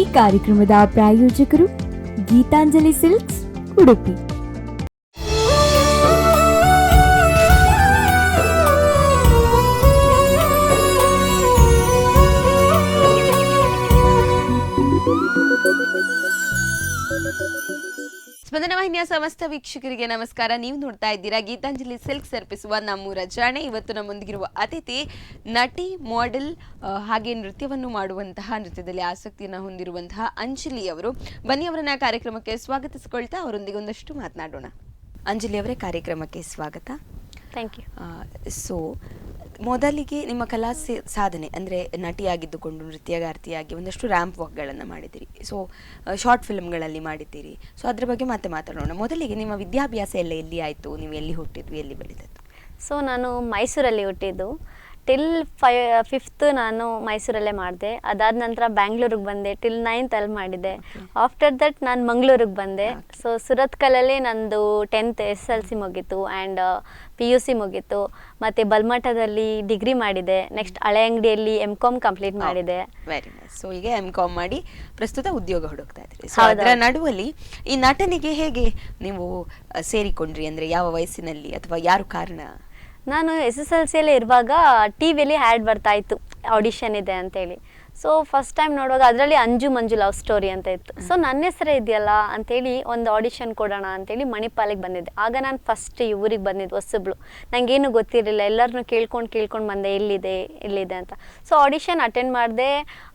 ಈ ಕಾರ್ಯಕ್ರಮದ ಪ್ರಾಯೋಜಕರು ಗೀತಾಂಜಲಿ ಸಿಲ್ಕ್ಸ್ ಉಡುಪಿ. ಸ್ಪಂದನ ವಾಹಿನಿಯ ಸಮಸ್ತ ವೀಕ್ಷಕರಿಗೆ ನಮಸ್ಕಾರ. ನೀವು ನೋಡ್ತಾ ಇದ್ದೀರಾ ಗೀತಾಂಜಲಿ ಸಿಲ್ಕ್ ಸರ್ಪಿಸುವ ನಮ್ಮೂರ ಜಾಣೆ. ಇವತ್ತು ನಮ್ಮೊಂದಿಗಿರುವ ಅತಿಥಿ ನಟಿ ಮಾಡೆಲ್ ಹಾಗೆ ನೃತ್ಯವನ್ನು ಮಾಡುವಂತಹ ನೃತ್ಯದಲ್ಲಿ ಆಸಕ್ತಿಯನ್ನು ಹೊಂದಿರುವಂತಹ ಅಂಜಲಿ ಅವರು. ಬನ್ನಿ ಅವರನ್ನ ಕಾರ್ಯಕ್ರಮಕ್ಕೆ ಸ್ವಾಗತಿಸಿಕೊಳ್ತಾ ಅವರೊಂದಿಗೆ ಒಂದಷ್ಟು ಮಾತನಾಡೋಣ. ಅಂಜಲಿ ಅವರೇ ಕಾರ್ಯಕ್ರಮಕ್ಕೆ ಸ್ವಾಗತ. ಥ್ಯಾಂಕ್ ಯು ಸೊ ಮೊದಲಿಗೆ ನಿಮ್ಮ ಕಲಾ ಸಾಧನೆ ಅಂದರೆ ನಟಿಯಾಗಿದ್ದುಕೊಂಡು, ನೃತ್ಯಗಾರ್ತಿಯಾಗಿ ಒಂದಷ್ಟು ರ್ಯಾಂಪ್ ವಾಕ್ಗಳನ್ನು ಮಾಡಿದ್ದೀರಿ. ಸೊ ಶಾರ್ಟ್ ಫಿಲ್ಮ್ಗಳಲ್ಲಿ ಮಾಡಿದ್ದೀರಿ. ಸೊ ಅದ್ರ ಬಗ್ಗೆ ಮತ್ತೆ ಮಾತಾಡೋಣ. ಮೊದಲಿಗೆ ನಿಮ್ಮ ವಿದ್ಯಾಭ್ಯಾಸ ಎಲ್ಲ ಎಲ್ಲಿ ಆಯಿತು? ನೀವು ಎಲ್ಲಿ ಹುಟ್ಟಿದ್ವಿ? ಎಲ್ಲಿ ಬೆಳೆದದ್ದು? ಸೊ ನಾನು ಮೈಸೂರಲ್ಲಿ ಹುಟ್ಟಿದ್ದು. ಟಿಲ್ ಫೈ ಫಿಫ್ತ್ ನಾನು ಮೈಸೂರಲ್ಲೇ ಮಾಡಿದೆ. ಅದಾದ ನಂತರ ಬ್ಯಾಂಗ್ಳೂರಿಗೆ ಬಂದೆ. ಟಿಲ್ ನೈನ್ತ್ ಅಲ್ಲಿ ಮಾಡಿದೆ. ಆಫ್ಟರ್ ದಟ್ ನಾನು ಮಂಗಳೂರಿಗೆ ಬಂದೆ. ಸೊ ಸುರತ್ಕಲಲ್ಲಿ ನಂದು tenth S L C and and P U C ಮುಗೀತು. ಮತ್ತು ಬಲ್ಮಠದಲ್ಲಿ ಡಿಗ್ರಿ ಮಾಡಿದೆ. ನೆಕ್ಸ್ಟ್ ಹಳೆ ಅಂಗಡಿಯಲ್ಲಿ ಎಂ ಕಾಮ್ ಕಂಪ್ಲೀಟ್ ಮಾಡಿದೆ. ವೆರಿ ನೈಸ್ ಸೊ ಈಗ ಎಂ ಕಾಮ್ ಮಾಡಿ ಪ್ರಸ್ತುತ ಉದ್ಯೋಗ ಹುಡುಕ್ತಾ ಇದ್ದೀರಿ ಸೊ. ಅದರ ನಡುವಲ್ಲಿ ಈ ನಟನೆಗೆ ಹೇಗೆ ನೀವು ಸೇರಿಕೊಂಡ್ರಿ? ಅಂದರೆ ಯಾವ ವಯಸ್ಸಿನಲ್ಲಿ ಅಥವಾ ಯಾರು ಕಾರಣ? ನಾನು ಎಸ್ ಎಸ್ ಎಲ್ ಸಿಯಲ್ಲಿ ಇರುವಾಗ ಟಿ ವಿಯಲ್ಲಿ ಆ್ಯಡ್ ಬರ್ತಾ ಇತ್ತು. ಆಡಿಷನ್ ಇದೆ ಅಂತೇಳಿ. ಸೊ ಫಸ್ಟ್ ಟೈಮ್ ನೋಡುವಾಗ ಅದರಲ್ಲಿ ಅಂಜು ಮಂಜು ಲವ್ ಸ್ಟೋರಿ ಅಂತ ಇತ್ತು. ಸೊ ನನ್ನ ಹೆಸರೇ ಇದೆಯಲ್ಲ ಅಂತೇಳಿ ಒಂದು ಆಡಿಷನ್ ಕೊಡೋಣ ಅಂತೇಳಿ ಮಣಿಪಾಲಿಗೆ ಬಂದಿದ್ದೆ. ಆಗ ನಾನು ಫಸ್ಟ್ ಈ ಊರಿಗೆ ಬಂದಿದ್ದು ಹೊಸಬ್ಳು. ನನಗೇನು ಗೊತ್ತಿರಲಿಲ್ಲ. ಎಲ್ಲರನ್ನೂ ಕೇಳ್ಕೊಂಡು ಕೇಳ್ಕೊಂಡು ಬಂದೆ ಎಲ್ಲಿದೆ ಎಲ್ಲಿದೆ ಅಂತ. ಸೊ ಆಡಿಷನ್ ಅಟೆಂಡ್ ಮಾಡಿದೆ.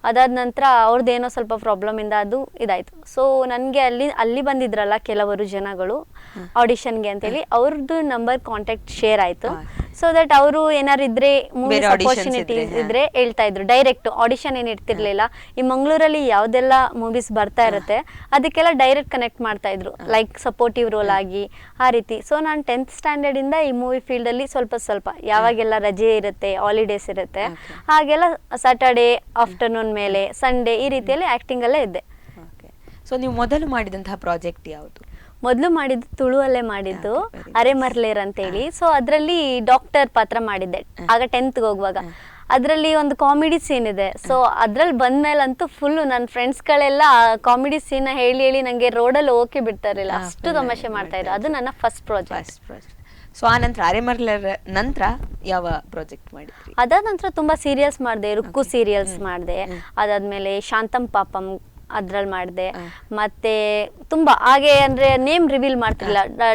ಅದಾದ ನಂತರ ಅವ್ರದ್ದೇನೋ ಸ್ವಲ್ಪ ಪ್ರಾಬ್ಲಮಿಂದ ಅದು ಇದಾಯಿತು. ಸೊ ನನಗೆ ಅಲ್ಲಿ ಅಲ್ಲಿ ಬಂದಿದ್ರಲ್ಲ ಕೆಲವರು ಜನಗಳು ಆಡಿಷನ್ಗೆ ಅಂತೇಳಿ ಅವ್ರದ್ದು ನಂಬರ್ ಕಾಂಟ್ಯಾಕ್ಟ್ ಶೇರ್ ಆಯಿತು. ಸೊ ದಟ್ ಅವರು ಏನಾರು ಇದ್ರೆ ಮೂವೀಸ್ ಅಪರ್ಚುನಿಟಿ ಇದ್ರೆ, ಹೇಳ್ತಾ ಇದ್ರು. ಡೈರೆಕ್ಟ್ ಆಡಿಷನ್ ಏನು ಇರ್ತಿರ್ಲಿಲ್ಲ. ಈ ಮಂಗಳೂರಲ್ಲಿ ಯಾವ್ದೆಲ್ಲ ಮೂವೀಸ್ ಬರ್ತಾ ಇರುತ್ತೆ ಅದಕ್ಕೆಲ್ಲ ಡೈರೆಕ್ಟ್ ಕನೆಕ್ಟ್ ಮಾಡ್ತಾ ಇದ್ರು. ಲೈಕ್ ಸಪೋರ್ಟಿವ್ ರೋಲ್ ಆಗಿ ಆ ರೀತಿ. ಸೊ ನಾನು ಟೆಂತ್ ಸ್ಟ್ಯಾಂಡರ್ಡ್ ಇಂದ ಈ ಮೂವಿ ಫೀಲ್ಡ್ ಅಲ್ಲಿ ಸ್ವಲ್ಪ ಸ್ವಲ್ಪ ಯಾವಾಗೆಲ್ಲ ರಜೆ ಇರುತ್ತೆ ಹಾಲಿಡೇಸ್ ಇರುತ್ತೆ. ಹಾಗೆಲ್ಲ ಸಾಟರ್ಡೇ ಆಫ್ಟರ್ನೂನ್ ಮೇಲೆ ಸಂಡೇ ಈ ರೀತಿಯಲ್ಲಿ ಆಕ್ಟಿಂಗ್ ಅಲ್ಲೇ ಇದ್ದೆ. ಸೊ ನೀವು ಮೊದಲು ಮಾಡಿದಂತಹ ಪ್ರಾಜೆಕ್ಟ್ ಯಾವುದು? ಮೊದಲು ಮಾಡಿದ್ದು ತುಳುವಲ್ಲೇ ಮಾಡಿದ್ದು ಅರೆ. ಮರ್ಲೇರ್ ಅಂತೇಳಿ. ಸೊ ಅದರಲ್ಲಿ ಡಾಕ್ಟರ್ ಪಾತ್ರ ಮಾಡಿದ್ದೆ. ಆಗ ಟೆಂತ್ಗೆ ಹೋಗುವಾಗ. ಅದರಲ್ಲಿ ಒಂದು ಕಾಮಿಡಿ ಸೀನ್ ಇದೆ. ಸೊ ಅದ್ರಲ್ಲಿ ಬಂದ್ಮೇಲಂತೂ ಫುಲ್ಲು ನನ್ನ ಫ್ರೆಂಡ್ಸ್ಗಳೆಲ್ಲ ಕಾಮಿಡಿ ಸೀನ್ ಹೇಳಿ ಹೇಳಿ ನನಗೆ ರೋಡಲ್ಲಿ ಓಕೆ ಬಿಡ್ತಾ ಇರಲಿಲ್ಲ ಅಷ್ಟು ತಮಾಷೆ ಮಾಡ್ತಾ ಇದ್ರು. ಅದು ನನ್ನ first project first project so ಆ ನಂತರ ಅರೆಮರ್ಲರ್ ನಂತರ ಯಾವ ಪ್ರಾಜೆಕ್ಟ್ ಮಾಡಿದ್ರಿ? ಅದಾದ ನಂತರ ತುಂಬಾ ಸೀರಿಯಲ್ಸ್ ಮಾಡಿದೆ. ರುಕ್ಕು ಸೀರಿಯಲ್ಸ್ ಮಾಡಿದೆ. ಅದಾದ್ಮೇಲೆ ಶಾಂತಂ ಪಾಪಂ ಅದ್ರಲ್ಲಿ ಮಾಡಿದೆ. ಮತ್ತೆ ತುಂಬಾ ಹಾಗೆ ಅಂದ್ರೆ ನೇಮ್ ರಿವೀಲ್ ಮಾಡ್ತಿರ್ಲಿಲ್ಲ.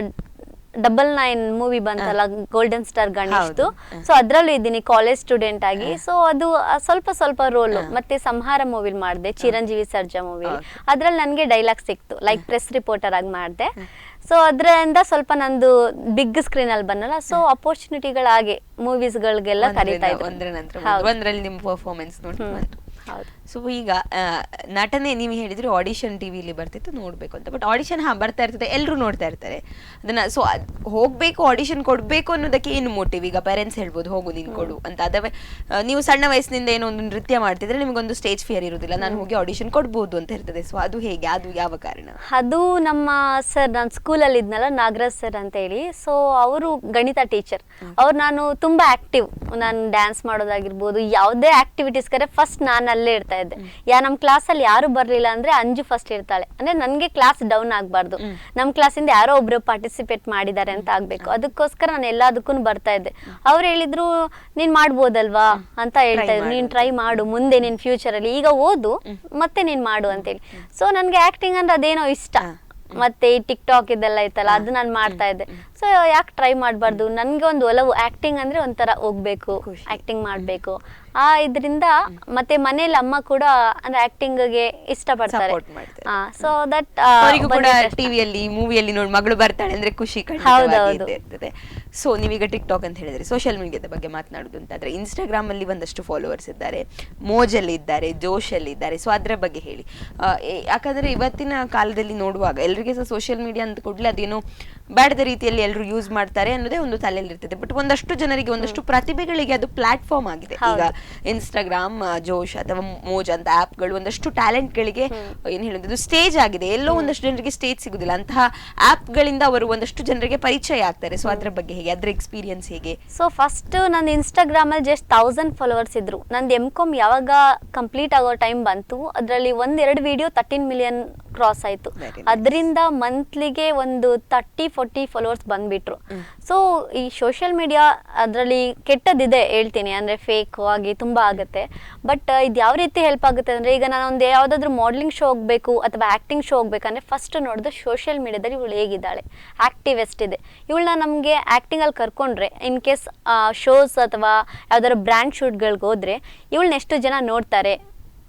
ಡಬಲ್ ನೈನ್ ಮೂವಿ ಬಂತಲ್ಲ ಗೋಲ್ಡನ್ ಸ್ಟಾರ್ ಗಣೇಶ್ದು. ಸೊ ಅದ್ರಲ್ಲೂ ಇದ್ದೀನಿ ಕಾಲೇಜ್ ಸ್ಟೂಡೆಂಟ್ ಆಗಿ. ಸೊ ಅದು ಸ್ವಲ್ಪ ಸ್ವಲ್ಪ ರೋಲ್ ಮತ್ತೆ ಸಂಹಾರ ಮೂವಿಲ್ ಮಾಡಿದೆ ಚಿರಂಜೀವಿ ಸರ್ಜಾ ಮೂವಿ. ಅದ್ರಲ್ಲಿ ನನಗೆ ಡೈಲಾಗ್ ಸಿಕ್ತು. ಲೈಕ್ ಪ್ರೆಸ್ ರಿಪೋರ್ಟರ್ ಆಗಿ ಮಾಡಿದೆ. ಸೊ ಅದರಿಂದ ಸ್ವಲ್ಪ ನಂದು ಬಿಗ್ ಸ್ಕ್ರೀನ್ ಅಲ್ಲಿ ಬಂದಲ್ಲ. ಸೊ ಅಪರ್ಚುನಿಟಿಗಳು ಹಾಗೆ ಮೂವೀಸ್ಗಳಿಗೆಲ್ಲ ಕರೀತಾ ಇದ್ರು. ಹೌದು. ಸೊ ಈಗ ನಟನೆ ನೀವು ಹೇಳಿದ್ರೆ ಆಡಿಷನ್ ಟಿವಿಲಿ ಬರ್ತಿತ್ತು ನೋಡಬೇಕು ಅಂತ. ಬಟ್ ಆಡಿಷನ್ ಹಾಂ ಬರ್ತಾ ಇರ್ತದೆ ಎಲ್ಲರೂ ನೋಡ್ತಾ ಇರ್ತಾರೆ. ಅದನ್ನು ಸೊ ಹೋಗಬೇಕು ಆಡಿಷನ್ ಕೊಡಬೇಕು ಅನ್ನೋದಕ್ಕೆ ಏನು ಮೋಟಿವ್ ಈಗ ಪೇರೆಂಟ್ಸ್ ಹೇಳ್ಬೋದು ಹೋಗು ನೀನು ಕೊಡು ಅಂತ. ಅದಾವೆ ನೀವು ಸಣ್ಣ ವಯಸ್ಸಿನಿಂದ ಏನೋ ಒಂದು ನೃತ್ಯ ಮಾಡ್ತಿದ್ರೆ ನಿಮಗೊಂದು ಸ್ಟೇಜ್ ಫಿಯರ್ ಇರೋದಿಲ್ಲ ನಾನು ಹೋಗಿ ಆಡಿಷನ್ ಕೊಡ್ಬೋದು ಅಂತ ಇರ್ತದೆ. ಸೊ ಅದು ಹೇಗೆ? ಅದು ಯಾವ ಕಾರಣ? ಅದು ನಮ್ಮ ಸರ್ ನಾನು ಸ್ಕೂಲಲ್ಲಿ ಇದ್ನಲ್ಲ ನಾಗರಾಜ್ ಸರ್ ಅಂತ ಹೇಳಿ. ಸೊ ಅವರು ಗಣಿತ ಟೀಚರ್ ಅವ್ರು ನಾನು ತುಂಬ ಆಕ್ಟಿವ್ ನಾನು ಡ್ಯಾನ್ಸ್ ಮಾಡೋದಾಗಿರ್ಬೋದು ಯಾವುದೇ ಆಕ್ಟಿವಿಟೀಸ್ಗಾರೆ ಫಸ್ಟ್ ನಾನು ಅಲ್ಲೇ ಇರ್ತಾ ಇದ್ದೆ. ಯಾ ನಮ್ಮ ಕ್ಲಾಸಲ್ಲಿ ಯಾರು ಬರಲಿಲ್ಲ ಅಂದ್ರೆ ಅಂಜು ಫಸ್ಟ್ ಇರ್ತಾಳೆ. ಅಂದ್ರೆ ನನಗೆ ಕ್ಲಾಸ್ ಡೌನ್ ಆಗಬಾರ್ದು. ನಮ್ಮ ಕ್ಲಾಸಿಂದ ಯಾರೋ ಒಬ್ರು ಪಾರ್ಟಿಸಿಪೇಟ್ ಮಾಡಿದ್ದಾರೆ ಅಂತ ಆಗ್ಬೇಕು. ಅದಕ್ಕೋಸ್ಕರ ನಾನು ಎಲ್ಲದಕ್ಕೂ ಬರ್ತಾ ಇದ್ದೆ. ಅವ್ರು ಹೇಳಿದ್ರು ನೀನ್ ಮಾಡ್ಬೋದಲ್ವಾ? ಅಂತ ಹೇಳ್ತಾ ಇದ್ರು. ನೀನ್ ಟ್ರೈ ಮಾಡು. ಮುಂದೆ ನಿನ್ ಫ್ಯೂಚರ್ ಅಲ್ಲಿ. ಈಗ ಓದು ಮತ್ತೆ ನೀನ್ ಮಾಡು ಅಂತೇಳಿ ಸೊ ನನ್ಗೆ ಆಕ್ಟಿಂಗ್ ಅಂದ್ರೆ ಅದೇನೋ ಇಷ್ಟ. ಮತ್ತೆ ಈ ಟಿಕ್ ಟಾಕ್ ಇದೆಲ್ಲ ಇತ್ತಲ್ಲ ಅದು ನಾನು ಮಾಡ್ತಾ ಇದ್ದೆ. ಸೊ ಯಾಕೆ ಟ್ರೈ ಮಾಡಬಾರ್ದು? ನನ್ಗೆ ಒಂದು ಒಲವು. ಆಕ್ಟಿಂಗ್ ಅಂದ್ರೆ ಒಂಥರ ಹೋಗ್ಬೇಕು. ಆಕ್ಟಿಂಗ್ ಮಾಡ್ಬೇಕು. ಆ ಇದರಿಂದ ಮತ್ತೆ ಮನೇಲಿ ಅಮ್ಮ ಕೂಡ ಅಂದ್ರೆ ಆಕ್ಟಿಂಗ್ಗೆ ಇಷ್ಟಪಡ್ತಾರೆ. Support ಮಾಡ್ತಾರೆ. ಸೊ ದಟ್ ಅವರಿಗೂ ಕೂಡ ಟಿವಿಯಲ್ಲಿ ಮೂವಿಯಲ್ಲಿ ನೋಡಿ ಮಗಳು ಬರ್ತಾಳೆ ಅಂದ್ರೆ ಖುಷಿ ಖಂಡಿತವಾಗಿ ಹೌದೌದು. ಇದ್ದೇ ಇರ್ತದೆ ಸೊ ನೀವೀಗ ಟಿಕ್ ಟಾಕ್ ಅಂತ ಹೇಳಿದ್ರೆ. ಸೋಷಿಯಲ್ ಮೀಡಿಯಾದ ಬಗ್ಗೆ ಮಾತನಾಡುದು ಅಂತಾದ್ರೆ ಇನ್ಸ್ಟಾಗ್ರಾಮ್ ಅಲ್ಲಿ ಒಂದಷ್ಟು ಫಾಲೋವರ್ಸ್ ಇದ್ದಾರೆ. ಮೋಜಲ್ಲಿ ಇದ್ದಾರೆ ಜೋಶ್ ಅಲ್ಲಿ ಇದ್ದಾರೆ. ಸೊ ಅದ್ರ ಬಗ್ಗೆ ಹೇಳಿ. ಆ, ಏ- ಯಾಕಂದ್ರೆ ಇವತ್ತಿನ ಕಾಲದಲ್ಲಿ ನೋಡುವಾಗ ಎಲ್ರಿಗೆ ಸಹ ಸೋಷಿಯಲ್ ಮೀಡಿಯಾ ಅಂತ ಕೂಡಲೇ ಅದೇನೋ ಬೇಡದ ರೀತಿಯಲ್ಲಿ ಎಲ್ಲರೂ ಯೂಸ್ ಮಾಡ್ತಾರೆ ಅನ್ನೋದೇ ಒಂದು ತಲೆಯಲ್ಲಿ ಇರ್ತದೆ ಬಟ್ ಒಂದಷ್ಟು ಜನರಿಗೆ ಒಂದಷ್ಟು ಪ್ರತಿಭೆಗಳಿಗೆ ಅದು ಪ್ಲಾಟ್ಫಾರ್ಮ್ ಆಗಿದೆ. ಈಗ ಇನ್ಸ್ಟಾಗ್ರಾಮ್ ಜೋಶ್ ಅಥವಾ ಮೋಜ್ ಅಂತ ಆಪ್ಗಳು ಒಂದಷ್ಟು ಟ್ಯಾಲೆಂಟ್ಗಳಿಗೆ ಏನು ಹೇಳೋದು ಸ್ಟೇಜ್ ಆಗಿದೆ. ಎಲ್ಲೋ ಒಂದಷ್ಟು ಜನರಿಗೆ ಸ್ಟೇಜ್ ಸಿಗುದಿಲ್ಲ. ಅಂತಹ ಆಪ್ಗಳಿಂದ ಅವರು ಒಂದಷ್ಟು ಜನರಿಗೆ ಪರಿಚಯ ಆಗ್ತಾರೆ. ಸೊ ಅದ್ರ ಬಗ್ಗೆ ಹೇಗೆ ಅದ್ರ ಎಕ್ಸ್ಪೀರಿಯನ್ಸ್ ಹೇಗೆ? ಸೊ ಫಸ್ಟ್ ನಂದು ಇನ್ಸ್ಟಾಗ್ರಾಮಲ್ಲಿ ಜಸ್ಟ್ ತೌಸಂಡ್ ಫಾಲೋವರ್ಸ್ ಇದ್ರು. ನಂದು ಎಂ ಕಾಮ್ ಯಾವಾಗ ಕಂಪ್ಲೀಟ್ ಆಗೋ ಟೈಮ್ ಬಂತು ಅದರಲ್ಲಿ ಒಂದೆರಡು ವಿಡಿಯೋ ತರ್ಟೀನ್ ಮಿಲಿಯನ್ ಕ್ರಾಸ್ ಆಯಿತು. ಅದರಿಂದ ಮಂತ್ಲಿಗೆ ಒಂದು ತರ್ಟಿ ಫೋರ್ಟಿ ಫಾಲೋವರ್ಸ್ ಬಂದ್ಬಿಟ್ರು. ಸೊ ಈ ಸೋಷಿಯಲ್ ಮೀಡಿಯಾ ಅದರಲ್ಲಿ ಕೆಟ್ಟದಿದೆ ಹೇಳ್ತೀನಿ. ಅಂದರೆ ಫೇಕ್ ಆಗಿ ತುಂಬ ಆಗುತ್ತೆ. ಬಟ್ ಇದು ಯಾವ ರೀತಿ ಹೆಲ್ಪ್ ಆಗುತ್ತೆ ಅಂದರೆ ಈಗ ನಾನು ಒಂದು ಯಾವುದಾದ್ರೂ ಮಾಡಲಿಂಗ್ ಶೋ ಹೋಗಬೇಕು ಅಥವಾ ಆ್ಯಕ್ಟಿಂಗ್ ಶೋ ಹೋಗ್ಬೇಕಂದ್ರೆ ಫಸ್ಟ್ ನೋಡಿದ್ರೆ ಸೋಷಿಯಲ್ ಮೀಡಿಯಾದಲ್ಲಿ ಇವಳು ಹೇಗಿದ್ದಾಳೆ. ಆ್ಯಕ್ಟಿವ್ ಎಷ್ಟಿದೆ ಇವಳನ್ನ ನಮಗೆ ಆ್ಯಕ್ಟಿಂಗಲ್ಲಿ ಕರ್ಕೊಂಡ್ರೆ ಇನ್ ಕೇಸ್ ಶೋಸ್ ಅಥವಾ ಯಾವ್ದಾದ್ರು ಬ್ರ್ಯಾಂಡ್ ಶೂಟ್ಗಳಿಗೆ ಹೋದರೆ ಇವಳನ್ನ ಎಷ್ಟು ಜನ ನೋಡ್ತಾರೆ?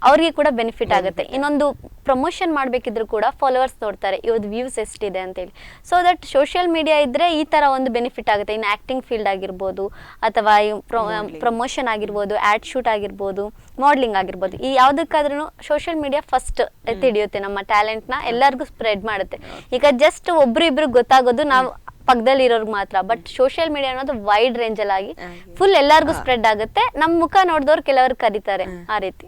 ಅವ್ರಿಗೆ ಕೂಡ ಬೆನಿಫಿಟ್ ಆಗುತ್ತೆ. ಇನ್ನೊಂದು ಪ್ರಮೋಷನ್ ಮಾಡಬೇಕಿದ್ರು ಕೂಡ ಫಾಲೋವರ್ಸ್ ನೋಡ್ತಾರೆ ಇವ್ರದ್ದು ವ್ಯೂಸ್ ಎಷ್ಟಿದೆ ಅಂತೇಳಿ. ಸೊ ದಟ್ ಸೋಷಿಯಲ್ ಮೀಡಿಯಾ ಇದ್ದರೆ ಈ ಥರ ಒಂದು ಬೆನಿಫಿಟ್ ಆಗುತ್ತೆ. ಇನ್ನು ಆ್ಯಕ್ಟಿಂಗ್ ಫೀಲ್ಡ್ ಆಗಿರ್ಬೋದು ಅಥವಾ. ಪ್ರಮೋಷನ್ ಆಗಿರ್ಬೋದು ಆ್ಯಡ್ ಶೂಟ್ ಆಗಿರ್ಬೋದು ಮಾಡ್ಲಿಂಗ್ ಆಗಿರ್ಬೋದು. ಈ ಯಾವುದಕ್ಕಾದ್ರೂ ಸೋಷಿಯಲ್ ಮೀಡಿಯಾ ಫಸ್ಟ್ ತಿಳಿಯುತ್ತೆ ನಮ್ಮ ಟ್ಯಾಲೆಂಟ್ನ ಎಲ್ಲರಿಗೂ ಸ್ಪ್ರೆಡ್ ಮಾಡುತ್ತೆ. ಈಗ ಜಸ್ಟ್ ಒಬ್ರು ಇಬ್ರು ಗೊತ್ತಾಗೋದು ನಾವು ಪಕ್ಕದಲ್ಲಿ ಇರೋರ್ಗೆ ಮಾತ್ರ ಬಟ್ ಸೋಷಿಯಲ್ ಮೀಡಿಯಾ ಅನ್ನೋದು ವೈಡ್ ರೇಂಜಲ್ಲಿ ಆಗಿ ಫುಲ್ ಎಲ್ಲರಿಗೂ ಸ್ಪ್ರೆಡ್ ಆಗುತ್ತೆ. ನಮ್ಮ ಮುಖ ನೋಡಿದವ್ರು ಕೆಲವರು ಕರೀತಾರೆ ಆ ರೀತಿ.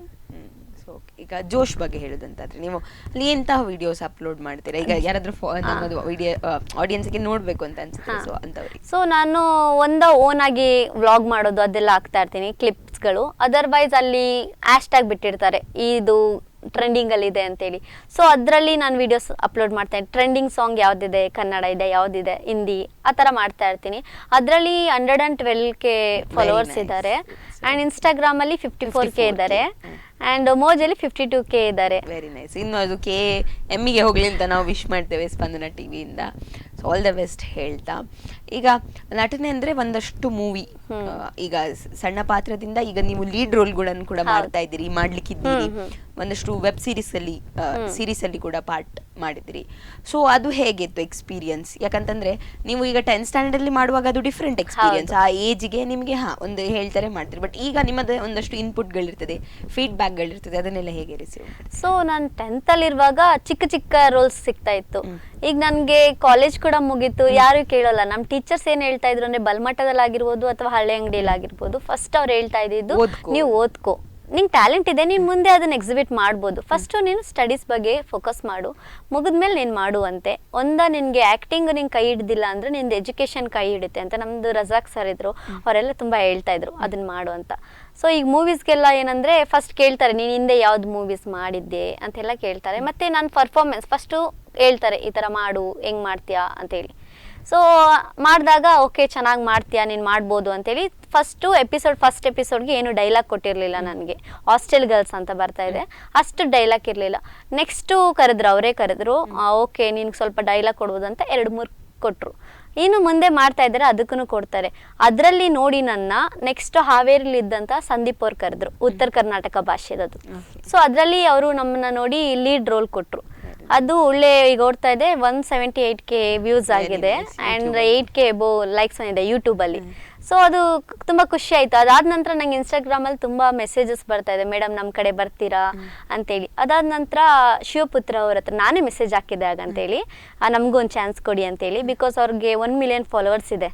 ಈಗ ಜೋಶ್ ಬಗ್ಗೆ ಹೇಳುದಂತಾದ್ರೆ ನೀವು ಅಲ್ಲಿ ಎಂತಹ ವಿಡಿಯೋಸ್ ಅಪ್ಲೋಡ್ ಮಾಡ್ತೀರಾ? ಈಗ ಯಾರಾದ್ರೂ ನಮ್ಮದು ವಿಡಿಯೋ ಆಡಿಯನ್ಸ್ಗೆ ನೋಡ್ಬೇಕು ಅಂತ ಅನ್ಸುತ್ತೆ. ಸೊ ಅಂತವ್ರಿಗೆ. ಸೊ ನಾನು ಒಂದ ಓನ್ ಆಗಿ ವ್ಲಾಗ್ ಮಾಡೋದು ಅದೆಲ್ಲ ಹಾಕ್ತಾ ಇರ್ತೀನಿ ಕ್ಲಿಪ್ಸ್ಗಳು ಅದರ್ವೈಸ್ ಅಲ್ಲಿ ಹ್ಯಾಶ್ ಟ್ಯಾಗ್ ಬಿಟ್ಟಿರ್ತಾರೆ ಇದು ಟ್ರೆಂಡಿಂಗ್ ಅಲ್ಲಿ ಇದೆ ಅಂತೇಳಿ. ಸೊ ಅದರಲ್ಲಿ ನಾನು ವಿಡಿಯೋಸ್ ಅಪ್ಲೋಡ್ ಮಾಡ್ತೇನೆ ಟ್ರೆಂಡಿಂಗ್ ಸಾಂಗ್ ಯಾವ್ದಿದೆ ಕನ್ನಡ ಇದೆ ಯಾವ್ದಿದೆ ಹಿಂದಿ ಆ ಥರ ಮಾಡ್ತಾ ಇರ್ತೀನಿ. ಅದರಲ್ಲಿ hundred and twelve K followers. ಇದ್ದಾರೆ. ಆ್ಯಂಡ್ ಇನ್ಸ್ಟಾಗ್ರಾಮಲ್ಲಿ ಫಿಫ್ಟಿ ಫೋರ್ ಕೆ 54K. ಇದ್ದಾರೆ. ಆ್ಯಂಡ್ ಮೋಜಲ್ಲಿ ಫಿಫ್ಟಿ ಟು ಕೆ ಇದ್ದಾರೆ. ವೆರಿ ನೈಸ್ ಇನ್ನು ಅದು ಕೆ ಎಮ್ಮಿಗೆ ಹೋಗ್ಲಿ ಅಂತ ನಾವು ವಿಶ್ ಮಾಡ್ತೇವೆ ಸ್ಪಂದನ ಟಿವಿಯಿಂದ ಸೊ ಆಲ್ ದ ಬೆಸ್ಟ್ ಹೇಳ್ತಾ. ಈಗ ನಟನೆ ಅಂದ್ರೆ ಒಂದಷ್ಟು ಮೂವಿ ಈಗ ಸಣ್ಣ ಪಾತ್ರದಿಂದ ಈಗ ನೀವು ಲೀಡ್ ರೋಲ್ಗಳನ್ನು ಕೂಡ. ಮಾಡ್ತಾ ಇದ್ದೀರಿ ಮಾಡ್ಲಿಕ್ಕಿದ್ದೀರಿ. ಒಂದಷ್ಟು ವೆಬ್ ಸೀರೀಸ್ ಅಲ್ಲಿ ಸೀರೀಸ್ ಅಲ್ಲಿ ಕೂಡ ಪಾರ್ಟ್ ಮಾಡಿದ್ರಿ. ಸೊ ಅದು ಹೇಗಿತ್ತು ಎಕ್ಸ್ಪೀರಿಯನ್ಸ್ ಯಾಕಂತಂದ್ರೆ ನೀವು ಈಗ ಟೆಂತ್ ಸ್ಟ್ಯಾಂಡರ್ಡ್ ಅಲ್ಲಿ ಮಾಡುವಾಗ ಅದು ಡಿಫ್ರೆಂಟ್ ಎಕ್ಸ್ಪೀರಿಯನ್ಸ್ ಆ ಏಜ್ಗೆ ನಿಮಗೆ ಹಾ ಒಂದು ಹೇಳ್ತಾರೆ ಮಾಡ್ತೀರಿ. ಬಟ್ ಈಗ ನಿಮ್ಮದೇ ಒಂದಷ್ಟು ಇನ್ಪುಟ್ಗಳಿರ್ತದೆ ಫೀಡ್ಬ್ಯಾಕ್ಗಳಿರ್ತದೆ ಅದನ್ನೆಲ್ಲ ಹೇಗೆ ರಿಸೀವ್ ಸೊ ನಾನು ಟೆಂತಲ್ಲಿರುವಾಗ ಚಿಕ್ಕ ಚಿಕ್ಕ ರೋಲ್ಸ್ ಸಿಗ್ತಾ ಇತ್ತು. ಈಗ ನನಗೆ ಕಾಲೇಜ್ ಕೂಡ ಮುಗೀತು. ಯಾರು ಕೇಳೋಲ್ಲ. ನಮ್ಮ ಟೀಚರ್ಸ್ ಏನು ಹೇಳ್ತಾ ಇದ್ರು ಅಂದ್ರೆ ಬಲ್ಮಠದಲ್ಲಿ ಆಗಿರ್ಬೋದು ಅಥವಾ ಹಳ್ಳಿ ಅಂಗಡಿಯಲ್ಲಿ ಆಗಿರ್ಬೋದು ಫಸ್ಟ್ ಅವ್ರು ಹೇಳ್ತಾ ಇದ್ದಿದ್ದು ನೀವು ಓದ್ಕೋ. ನಿಂಗೆ ಟ್ಯಾಲೆಂಟ್ ಇದೆ ನೀನು ಮುಂದೆ ಅದನ್ನ ಎಕ್ಸಿಬಿಟ್ ಮಾಡ್ಬೋದು. ಫಸ್ಟು ನೀನು ಸ್ಟಡೀಸ್ ಬಗ್ಗೆ ಫೋಕಸ್ ಮಾಡು. ಮುಗಿದ್ಮೇಲೆ ನೀನು ಮಾಡು ಅಂತೆ ಒಂದ ನಿನಗೆ ಆ್ಯಕ್ಟಿಂಗ್ ನಿಂಗೆ ಕೈ ಹಿಡ್ದಿಲ್ಲ ಅಂದರೆ ನಿಂದು ಎಜುಕೇಷನ್ ಕೈ ಹಿಡಿತೆ ಅಂತ ನಮ್ಮದು ರಜಾಕ್ ಸರ್ ಇದ್ರು. ಅವರೆಲ್ಲ ತುಂಬ ಹೇಳ್ತಾ ಇದ್ರು ಅದನ್ನ ಮಾಡು ಅಂತ. ಸೊ ಈಗ ಮೂವೀಸ್ಗೆಲ್ಲ ಏನಂದರೆ ಫಸ್ಟ್ ಕೇಳ್ತಾರೆ, ನೀನು ಹಿಂದೆ ಯಾವ್ದು ಮೂವೀಸ್ ಮಾಡಿದ್ದೆ ಅಂತೆಲ್ಲ ಕೇಳ್ತಾರೆ. ಮತ್ತು ನಾನು ಪರ್ಫಾರ್ಮೆನ್ಸ್ ಫಸ್ಟು ಹೇಳ್ತಾರೆ, ಈ ಥರ ಮಾಡು, ಹೆಂಗೆ ಮಾಡ್ತೀಯಾ ಅಂತೇಳಿ. ಸೊ ಮಾಡಿದಾಗ ಓಕೆ ಚೆನ್ನಾಗಿ ಮಾಡ್ತೀಯಾ, ನೀನು ಮಾಡ್ಬೋದು ಅಂತೇಳಿ ಫಸ್ಟು ಎಪಿಸೋಡ್ ಫಸ್ಟ್ ಎಪಿಸೋಡ್ಗೆ ಏನು ಡೈಲಾಗ್ ಕೊಟ್ಟಿರಲಿಲ್ಲ ನನಗೆ. ಹಾಸ್ಟೆಲ್ ಗರ್ಲ್ಸ್ ಅಂತ ಬರ್ತಾ ಇದೆ. ಅಷ್ಟು ಡೈಲಾಗ್ ಇರಲಿಲ್ಲ. ನೆಕ್ಸ್ಟು ಕರೆದ್ರು, ಅವರೇ ಕರೆದ್ರು ಓಕೆ ನಿನಗೆ ಸ್ವಲ್ಪ ಡೈಲಾಗ್ ಕೊಡ್ಬೋದು ಅಂತ ಎರಡು ಮೂರು ಕೊಟ್ಟರು ಇನ್ನು ಮುಂದೆ ಮಾಡ್ತಾ ಇದ್ದಾರೆ ಅದಕ್ಕೂ ಕೊಡ್ತಾರೆ ಅದರಲ್ಲಿ ನೋಡಿ ನನ್ನ ನೆಕ್ಸ್ಟ್ ಹಾವೇರಿಲಿ ಇದ್ದಂತ ಸಂದೀಪ್ ಅವ್ರು ಕರೆದ್ರು ಉತ್ತರ ಕರ್ನಾಟಕ ಭಾಷೆದದು. ಸೊ ಅದರಲ್ಲಿ ಅವರು ನಮ್ಮನ್ನ ನೋಡಿ ಲೀಡ್ ರೋಲ್ ಕೊಟ್ಟರು ಅದು ಒಳ್ಳೆ ಈಗ ಓಡ್ತಾ ಇದೆ one seventy eight K views ಆಗಿದೆ. And. Eight K above likes ಇದೆ ಯೂಟ್ಯೂಬಲ್ಲಿ ಸೊ ಅದು ತುಂಬ ಖುಷಿ ಆಯಿತು. ಅದಾದ ನಂತರ ನಂಗೆ ಇನ್ಸ್ಟಾಗ್ರಾಮಲ್ಲಿ ತುಂಬ ಮೆಸೇಜಸ್ ಬರ್ತಾ ಇದೆ. ಮೇಡಮ್ ನಮ್ಮ ಕಡೆ ಬರ್ತೀರಾ? ಅಂತೇಳಿ. ಅದಾದ ನಂತರ ಶಿವಪುತ್ರ ಅವ್ರ ಹತ್ರ ನಾನೇ ಮೆಸೇಜ್ ಹಾಕಿದ್ದೆ ಹಾಗಂತೇಳಿ ಅಂತೇಳಿ. ನಮಗೂ ಒಂದು ಚಾನ್ಸ್ ಕೊಡಿ ಅಂತೇಳಿ. ಬಿಕಾಸ್ ಅವ್ರಿಗೆ ಒನ್ ಮಿಲಿಯನ್ ಫಾಲೋವರ್ಸ್ ಇದೆ.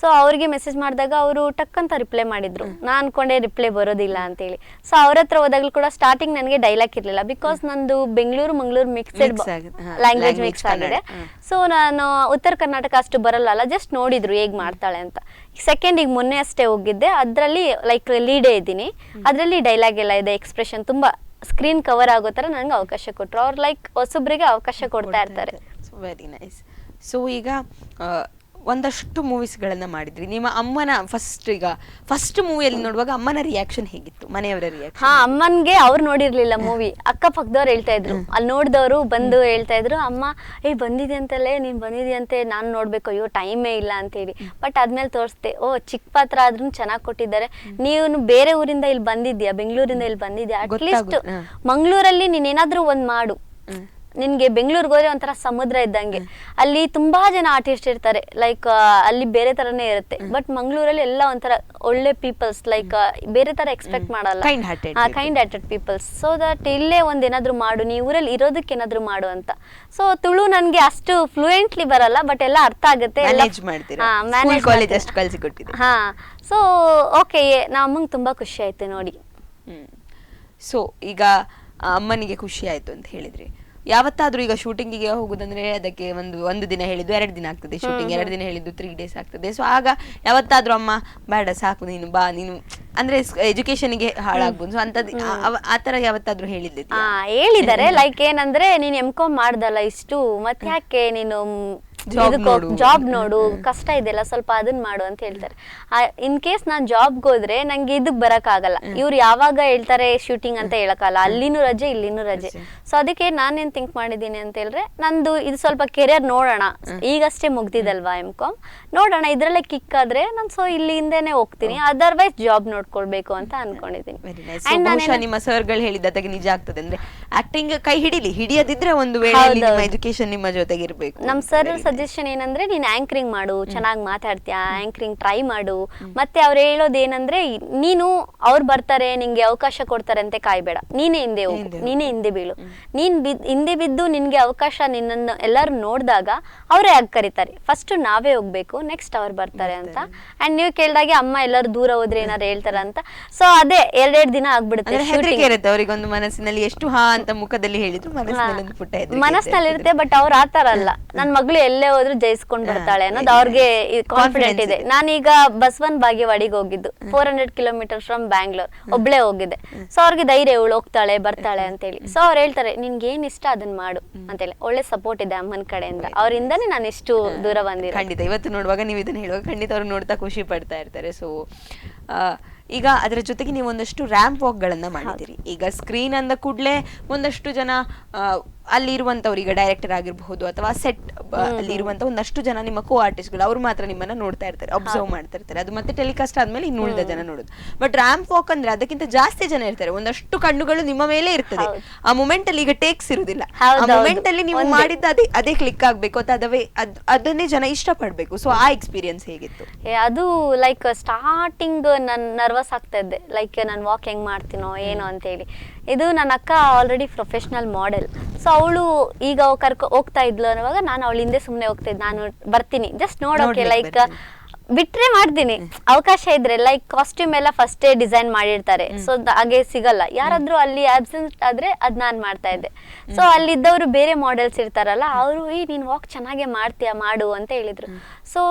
ಸೊ ಅವ್ರಿಗೆ ಮೆಸೇಜ್ ಮಾಡಿದಾಗ ಅವರು ಟಕ್ ಅಂತ ರಿಪ್ಲೈ ಮಾಡಿದ್ರು ನಾನು ಅನ್ಕೊಂಡೆ ರಿಪ್ಲೈ ಬರೋದಿಲ್ಲ ಅಂತೇಳಿ. ಸೊ ಅವ್ರ ಹತ್ರ ಹೋದಾಗಲೂ ಕೂಡ ಸ್ಟಾರ್ಟಿಂಗ್ ನನಗೆ ಡೈಲಾಗ್ ಇರಲಿಲ್ಲ. ಬಿಕಾಸ್ ನಂದು Bengaluru Mangaluru mixed. Language mix ಆಗಿದೆ. ಸೊ ನಾನು ಉತ್ತರ ಕರ್ನಾಟಕ ಅಷ್ಟು ಬರಲ್ಲ ಅಲ್ಲ ಜಸ್ಟ್ ನೋಡಿದ್ರು ಹೇಗೆ ಮಾಡ್ತಾಳೆ ಅಂತ. ಸೆಕೆಂಡ್ ಈಗ ಮೊನ್ನೆ ಅಷ್ಟೇ ಹೋಗಿದ್ದೆ. ಅದರಲ್ಲಿ ಲೈಕ್ ಲೀಡೇ ಇದ್ದೀನಿ. ಅದರಲ್ಲಿ ಡೈಲಾಗ್ ಎಲ್ಲ ಇದೆ ಎಕ್ಸ್ಪ್ರೆಷನ್ ತುಂಬ ಸ್ಕ್ರೀನ್ ಕವರ್ ಆಗೋ ಥರ ನನಗೆ ಅವಕಾಶ ಕೊಟ್ಟರು ಅವ್ರು ಲೈಕ್ ಹೊಸಬ್ರಿಗೆ ಅವಕಾಶ ಕೊಡ್ತಾ ಇರ್ತಾರೆ. ವೆರಿ ನೈಸ್ ಸೊ ಈಗ ಒಂದಷ್ಟು ಮೂವೀಸ್ಗಳನ್ನು ಮಾಡಿದ್ರಿ. ನಿಮ್ಮ ಅಮ್ಮನ ಫಸ್ಟ್ ಈಗ ಫಸ್ಟ್ ಮೂವಿಯಲ್ಲಿ ನೋಡುವಾಗ ಅಮ್ಮನ ರಿಯಾಕ್ಷನ್ ಹೇಗಿತ್ತು? ಮನೆಯವರ ರಿಯಾಕ್ಷನ್ ಹಾ ಅಮ್ಮನ್ಗೆ ಅವ್ರು ನೋಡಿರ್ಲಿಲ್ಲ ಮೂವಿ ಅಕ್ಕಪಕ್ಕದವ್ರು ಹೇಳ್ತಾ ಇದ್ರು. ಅಲ್ಲಿ ನೋಡಿದವರು ಬಂದು ಹೇಳ್ತಾ ಇದ್ರು ಅಮ್ಮ ಏ ಬಂದಿದೆ ಅಂತಲೇ? ನೀನ್ ಬಂದಿದ್ಯಂತೆ ನಾನು ನೋಡ್ಬೇಕು. ಅಯ್ಯೋ ಟೈಮೇ ಇಲ್ಲ ಅಂತೇಳಿ. ಬಟ್ ಆದ್ಮೇಲೆ ತೋರಿಸ್ದೆ ಓ ಚಿಕ್ಕ ಪಾತ್ರ ಆದ್ರೂ ಚೆನ್ನಾಗಿ ಕೊಟ್ಟಿದ್ದಾರೆ. ನೀನು ಬೇರೆ ಊರಿಂದ ಇಲ್ಲಿ ಬಂದಿದ್ಯಾ? ಬೆಂಗಳೂರಿಂದ ಇಲ್ಲಿ ಬಂದಿದ್ಯಾ? ಅಟ್ಲೀಸ್ಟ್. ಮಂಗಳೂರಲ್ಲಿ ನೀನೇನಾದ್ರೂ ಒಂದ್ ಮಾಡು. ನಿನ್ಗೆ ಬೆಂಗಳೂರಿಗೆ ಹೋದ್ರೆ ಒಂಥರ ಸಮುದ್ರ ಇದ್ದಂಗೆ. ಅಲ್ಲಿ ತುಂಬಾ ಜನ ಆರ್ಟಿಸ್ಟ್ ಇರ್ತಾರೆ. ಲೈಕ್ ಅಲ್ಲಿ ಬೇರೆ ತರನೇ ಇರುತ್ತೆ. ಬಟ್ ಮಂಗಳೂರಲ್ಲಿ ಎಲ್ಲ ಒಂಥರ ಒಳ್ಳೆ ಪೀಪಲ್ಸ್ ಲೈಕ್ ಬೇರೆ ತರ ಎಕ್ಸ್ಪೆಕ್ಟ್ ಮಾಡಲ್ಲ. Kind hearted peoples so that ಇಲ್ಲೇ ಒಂದ್ ಏನಾದ್ರು ಮಾಡು ನೀ ಊರಲ್ಲಿ ಇರೋದಕ್ಕೆ ಏನಾದ್ರು ಮಾಡು ಅಂತ. ಸೊ ತುಳು ನನ್ಗೆ ಅಷ್ಟು ಫ್ಲೂಯೆಂಟ್ಲಿ ಬರಲ್ಲ ಬಟ್ ಎಲ್ಲ ಅರ್ಥ ಆಗುತ್ತೆ. ಹಾ, ಸೊ ಓಕೆ ನಾ ಅಮ್ಮಂಗೆ ತುಂಬಾ ಖುಷಿ ಆಯ್ತು ನೋಡಿ. ಸೊ ಈಗ ಅಮ್ಮನಿಗೆ ಖುಷಿ ಆಯ್ತು ಅಂತ ಹೇಳಿದ್ರಿ. ಯಾವತ್ತಾದ್ರೂ ಈಗ ಶೂಟಿಂಗಿಗೆ ಹೋಗುದಂದ್ರೆ ಅದಕ್ಕೆ ಒಂದು ಒಂದು ದಿನ ಹೇಳಿದ್ದು ಎರಡು ದಿನ ಆಗ್ತದೆ ಶೂಟಿಂಗ್ ಎರಡು ದಿನ ಹೇಳಿದ್ದು ತ್ರೀ ಡೇಸ್ ಆಗ್ತದೆ. ಸೊ ಆಗ ಯಾವತ್ತಾದ್ರೂ ಅಮ್ಮ ಬೇಡ ಸಾಕು ನೀನು ಬಾ ನೀನು ಅಂದ್ರೆ ಎಜುಕೇಶನ್ಗೆ ಹಾಳಾಗ್ಬೋದು. ಸೊ ಅಂತ ಆತರ ತರ ಯಾವತ್ತಾದ್ರೂ ಹೇಳಿದ್ದೆ ಹೇಳಿದ್ದಾರೆ ಲೈಕ್ ಏನಂದ್ರೆ ನೀನ್ ಎಂ ಕಾಮ್ ಮಾಡ್ದಲ್ಲ ಇಷ್ಟು ಮತ್ತೆ ಯಾಕೆ ನೀನು. ಜಾಬ್ ನೋಡು. ಕಷ್ಟ ಇದೆಲ್ಲ ಸ್ವಲ್ಪ ಅದನ್ನ ಮಾಡು ಅಂತ ಹೇಳ್ತಾರೆ. ಇನ್ ಕೇಸ್ ನಾನ್ ಜಾಬ್ಗೆ ಹೋದ್ರೆ ನಂಗೆ ಇದಕ್ ಬರಕ್ ಆಗಲ್ಲ ಇವ್ರು ಯಾವಾಗ ಹೇಳ್ತಾರೆ ಶೂಟಿಂಗ್ ಅಂತ ಹೇಳಕ್ಕಾಗಲ್ಲ. ಅಲ್ಲಿನೂ ರಜೆ ಇಲ್ಲಿನೂ ರಜೆ. ಸೊ ಅದಕ್ಕೆ ನಾನೇನ್ ಥಿಂಕ್ ಮಾಡಿದೀನಿ ಅಂತ ಹೇಳಿದ್ರೆ ನಂದು ಇದು ಸ್ವಲ್ಪ ಕೆರಿಯರ್ ನೋಡೋಣ. ಈಗಷ್ಟೇ ಮುಗ್ದಿದಲ್ವಾ ಎಂ ಕಾಮ್ ನೋಡೋಣ ಇದ್ರಲ್ಲೇ ಕಿಕ್ ಆದ್ರೆ ನಾನು ಸೊ ಇಲ್ಲಿಂದನೇ ಹೋಗ್ತೀನಿ. ಅದರ್ವೈಸ್ ಜಾಬ್ ನೋಡ್ಕೊಳ್ಬೇಕು ಅಂತ ಅನ್ಕೊಂಡಿದ್ದೀನಿ. ನಿಮ್ಮ ಸರ್ಗಳು ಹೇಳಿದಾಗ ನಿಜ ಆಗ್ತದೆ. ಅಂದ್ರೆ ಆಕ್ಟಿಂಗ್ ಕೈ ಹಿಡಿಲಿ. ಹಿಡಿಯದಿದ್ರೆ ಒಂದು ವೇಳೆ ಎಜುಕೇಶನ್ ನಿಮ್ಮ ಜೊತೆಗೆ ಇರಬೇಕು ನಮ್ ಸರ್ ಸಜೆಷನ್ ಏನಂದ್ರೆ ನೀನ್ ಆಂಕರಿಂಗ್ ಮಾಡು ಚೆನ್ನಾಗಿ ಮಾತಾಡ್ತೀಯ ಆಂಕರಿಂಗ್ ಟ್ರೈ ಮಾಡು. ಮತ್ತೆ ಅವ್ರು ಹೇಳೋದು ಏನಂದ್ರೆ ನೀನು ಅವ್ರು ಬರ್ತಾರೆ ನಿಂಗೆ ಅವಕಾಶ ಕೊಡ್ತಾರೆ ಅಂತ ಕಾಯ್ಬೇಡ. ನೀನೇ ಹಿಂದೆ ಹೋಗು ನೀನೇ ಹಿಂದೆ ಬೀಳು. ನೀನ್ ಹಿಂದೆ ಬಿದ್ದು ನಿನ್ಗೆ ಅವಕಾಶ ನಿನ್ನನ್ನು ಎಲ್ಲರೂ ನೋಡಿದಾಗ ಅವರೇ ಆಗಿ ಕರೀತಾರೆ. ಫಸ್ಟ್ ನಾವೇ ಹೋಗ್ಬೇಕು ನೆಕ್ಸ್ಟ್ ಅವ್ರು ಬರ್ತಾರೆ ಅಂತ. ಅಂಡ್ ನೀವು ಕೇಳ್ದಾಗೆ ಅಮ್ಮ ಎಲ್ಲರೂ ದೂರ ಹೋದ್ರೆ ಏನಾರು ಹೇಳ್ತಾರ ಅಂತ. ಸೊ ಅದೇ ಎರಡೆರಡು ದಿನ ಆಗ್ಬಿಡುತ್ತೆ. ಇರುತ್ತೆ ಅವರಿಗೊಂದು ಮನಸ್ಸಿನಲ್ಲಿ ಎಷ್ಟು ಹಾ ಅಂತ ಮುಖದಲ್ಲಿ ಹೇಳಿದ್ರು ಮನಸ್ಸಿನಲ್ಲಿ ಒಂದು ಪುಟ್ಟ ಮನಸ್ಸಿನಲ್ಲಿ ಇರುತ್ತೆ. ಬಟ್ ಅವ್ರು ಆತರ ಅಲ್ಲ. ನನ್ ಮಗಳು ಎಲ್ಲೇ ಹೋದ್ರು ಜಯಿಸ್ಕೊಂಡ್ ಬರ್ತಾಳೆ ಅನ್ನೋದು ಅವ್ರಿಗೆ ಕಾನ್ಫಿಡೆಂಟ್ ಇದೆ. ಇದೆ. ನಾನೀಗ ಬಸವನ್ ಬಾಗೇವಾಡಿಗೆ ಹೋಗಿದ್ದು. Four hundred kilometre from Bangalore ಒಬ್ಳೆ ಹೋಗಿದ್ದೆ ಸೊ ಅವ್ರಿಗೆ ಧೈರ್ಯ ಇವಳು ಹೋಗ್ತಾಳೆ ಬರ್ತಾಳೆ ಅಂತೇಳಿ. ಸೊ ಅವ್ರು ಹೇಳ್ತಾರೆ ನಿನ್ಗೆ ಏನ್ ಇಷ್ಟ ಅದನ್ನ ಮಾಡು. ಅಂತೇಳಿ. ಒಳ್ಳೆ ಸಪೋರ್ಟ್ ಇದೆ ಅಮ್ಮನ ಕಡೆಯಿಂದ. ಅವರಿಂದನೇ ನಾನು ಇಷ್ಟು ದೂರ ಬಂದಿರೋ ಖಂಡಿತ. ಇವತ್ತು ನೋಡುವಾಗ ನೀವು ಇದನ್ನ ಹೇಳುವಾಗ ಖಂಡಿತ ಅವ್ರು ನೋಡ್ತಾ ಖುಷಿ ಪಡ್ತಾ ಇರ್ತಾರೆ. ಸೊ ಈಗ ಅದರ ಜೊತೆಗೆ ನೀವು ಒಂದಷ್ಟು ರ್ಯಾಂಪ್ ವಾಕ್ಗಳನ್ನ ಮಾಡಿದ್ದೀರಿ. ಈಗ ಸ್ಕ್ರೀನ್ ಅಂದ ಕೂಡಲೇ ಒಂದಷ್ಟು ಜನ ಆ, ಅಲ್ಲಿ ಇರುವಂತವ್ರು ಡೈರೆಕ್ಟರ್ ಆಗಿರಬಹುದು ಅಥವಾ ಸೆಟ್ ಅಲ್ಲಿ ಇರುವಂತ ಒಂದಷ್ಟು ಜನ ನಿಮ್ಮ ಕೋ ಆರ್ಟಿಸ್ಟ್ಗಳು ಅವ್ರು ಮಾತ್ರ ನಿಮ್ಮನ್ನ ನೋಡ್ತಾ ಇರ್ತಾರೆ ಅಬ್ಸರ್ವ್ ಮಾಡ್ತಾ ಇರ್ತಾರೆ. ಅದು ಮತ್ತೆ ಟೆಲಿಕಾಸ್ಟ್ ಆದ್ಮೇಲೆ ಇನ್ನು ಉಳಿದ ಜನ ನೋಡುದು. ಬಟ್ ರ್ಯಾಂಪ್ ವಾಕ್ ಅಂದ್ರೆ ಅದಕ್ಕಿಂತ ಜಾಸ್ತಿ ಜನ ಇರ್ತಾರೆ. ಒಂದಷ್ಟು ಕಣ್ಣುಗಳು ನಿಮ್ಮ ಮೇಲೆ ಇರ್ತದೆ. ಆ ಮೂಮೆಂಟ್ ಅಲ್ಲಿ ಈಗ ಟೇಕ್ಸ್ ಇರುದಿಲ್ಲ. ಆ. ಮೂಮೆಂಟ್ ಅಲ್ಲಿ ನೀವು. ಮಾಡಿದ್ದ ಅದೇ ಅದೇ ಕ್ಲಿಕ್ ಆಗ್ಬೇಕು ಅಥವಾ ಅದವೇ ಅದ್- ಅದನ್ನೇ ಜನ ಇಷ್ಟಪಡ್ಬೇಕು. ಸೊ ಆ ಎಕ್ಸ್ಪೀರಿಯನ್ಸ್ ಹೇಗಿತ್ತು? ಅದು ಲೈಕ್ ಸ್ಟಾರ್ಟಿಂಗ್ ನಾನು ನರ್ವಸ್ ಆಗ್ತಾ ಇದ್ದೆ. ಲೈಕ್ ನಾನು ವಾಕ್ ಹೆಂಗ್ ಮಾಡ್ತೀನೋ ಏನೋ ಅಂತೇಳಿ. ಇದು ನನ್ನ ಅಕ್ಕ ಆಲ್ರೆಡಿ ಪ್ರೊಫೆಷ್ನಲ್ ಮಾಡೆಲ್ ಸೊ ಅವಳು ಈಗ ಕರ್ಕೊ ಹೋಗ್ತಾ ಇದ್ಲು ಅನ್ನುವಾಗ ನಾನು ಅವಳ ಹಿಂದೆ ಸುಮ್ಮನೆ ಹೋಗ್ತಾ ಇದ್ದೆ. ನಾನು ಬರ್ತೀನಿ. ಜಸ್ಟ್ ನೋಡೋಕೆ ಲೈಕ್. ಬಿಟ್ರೆ ಮಾಡ್ತೀನಿ. ಅವಕಾಶ ಇದ್ರೆ ಲೈಕ್ ಕಾಸ್ಟ್ಯೂಮ್ ಎಲ್ಲ ಫಸ್ಟೇ ಡಿಸೈನ್ ಮಾಡಿರ್ತಾರೆ. ಸೊ ಹಾಗೆ ಸಿಗಲ್ಲ. ಯಾರಾದ್ರೂ ಅಲ್ಲಿ ಆಬ್ಸೆಂಟ್ ಆದ್ರೆ ಅದ್ ನಾನ್ ಮಾಡ್ತಾ ಇದ್ದೆ. ಸೊ ಅಲ್ಲಿದ್ದವರು ಬೇರೆ ಮಾಡೆಲ್ಸ್ ಇರ್ತಾರಲ್ಲ ಅವರು ಈ ನೀನ್ ವಾಕ್ ಚೆನ್ನಾಗೆ ಮಾಡ್ತೀಯ ಮಾಡು ಅಂತ ಹೇಳಿದ್ರು. ಸೊ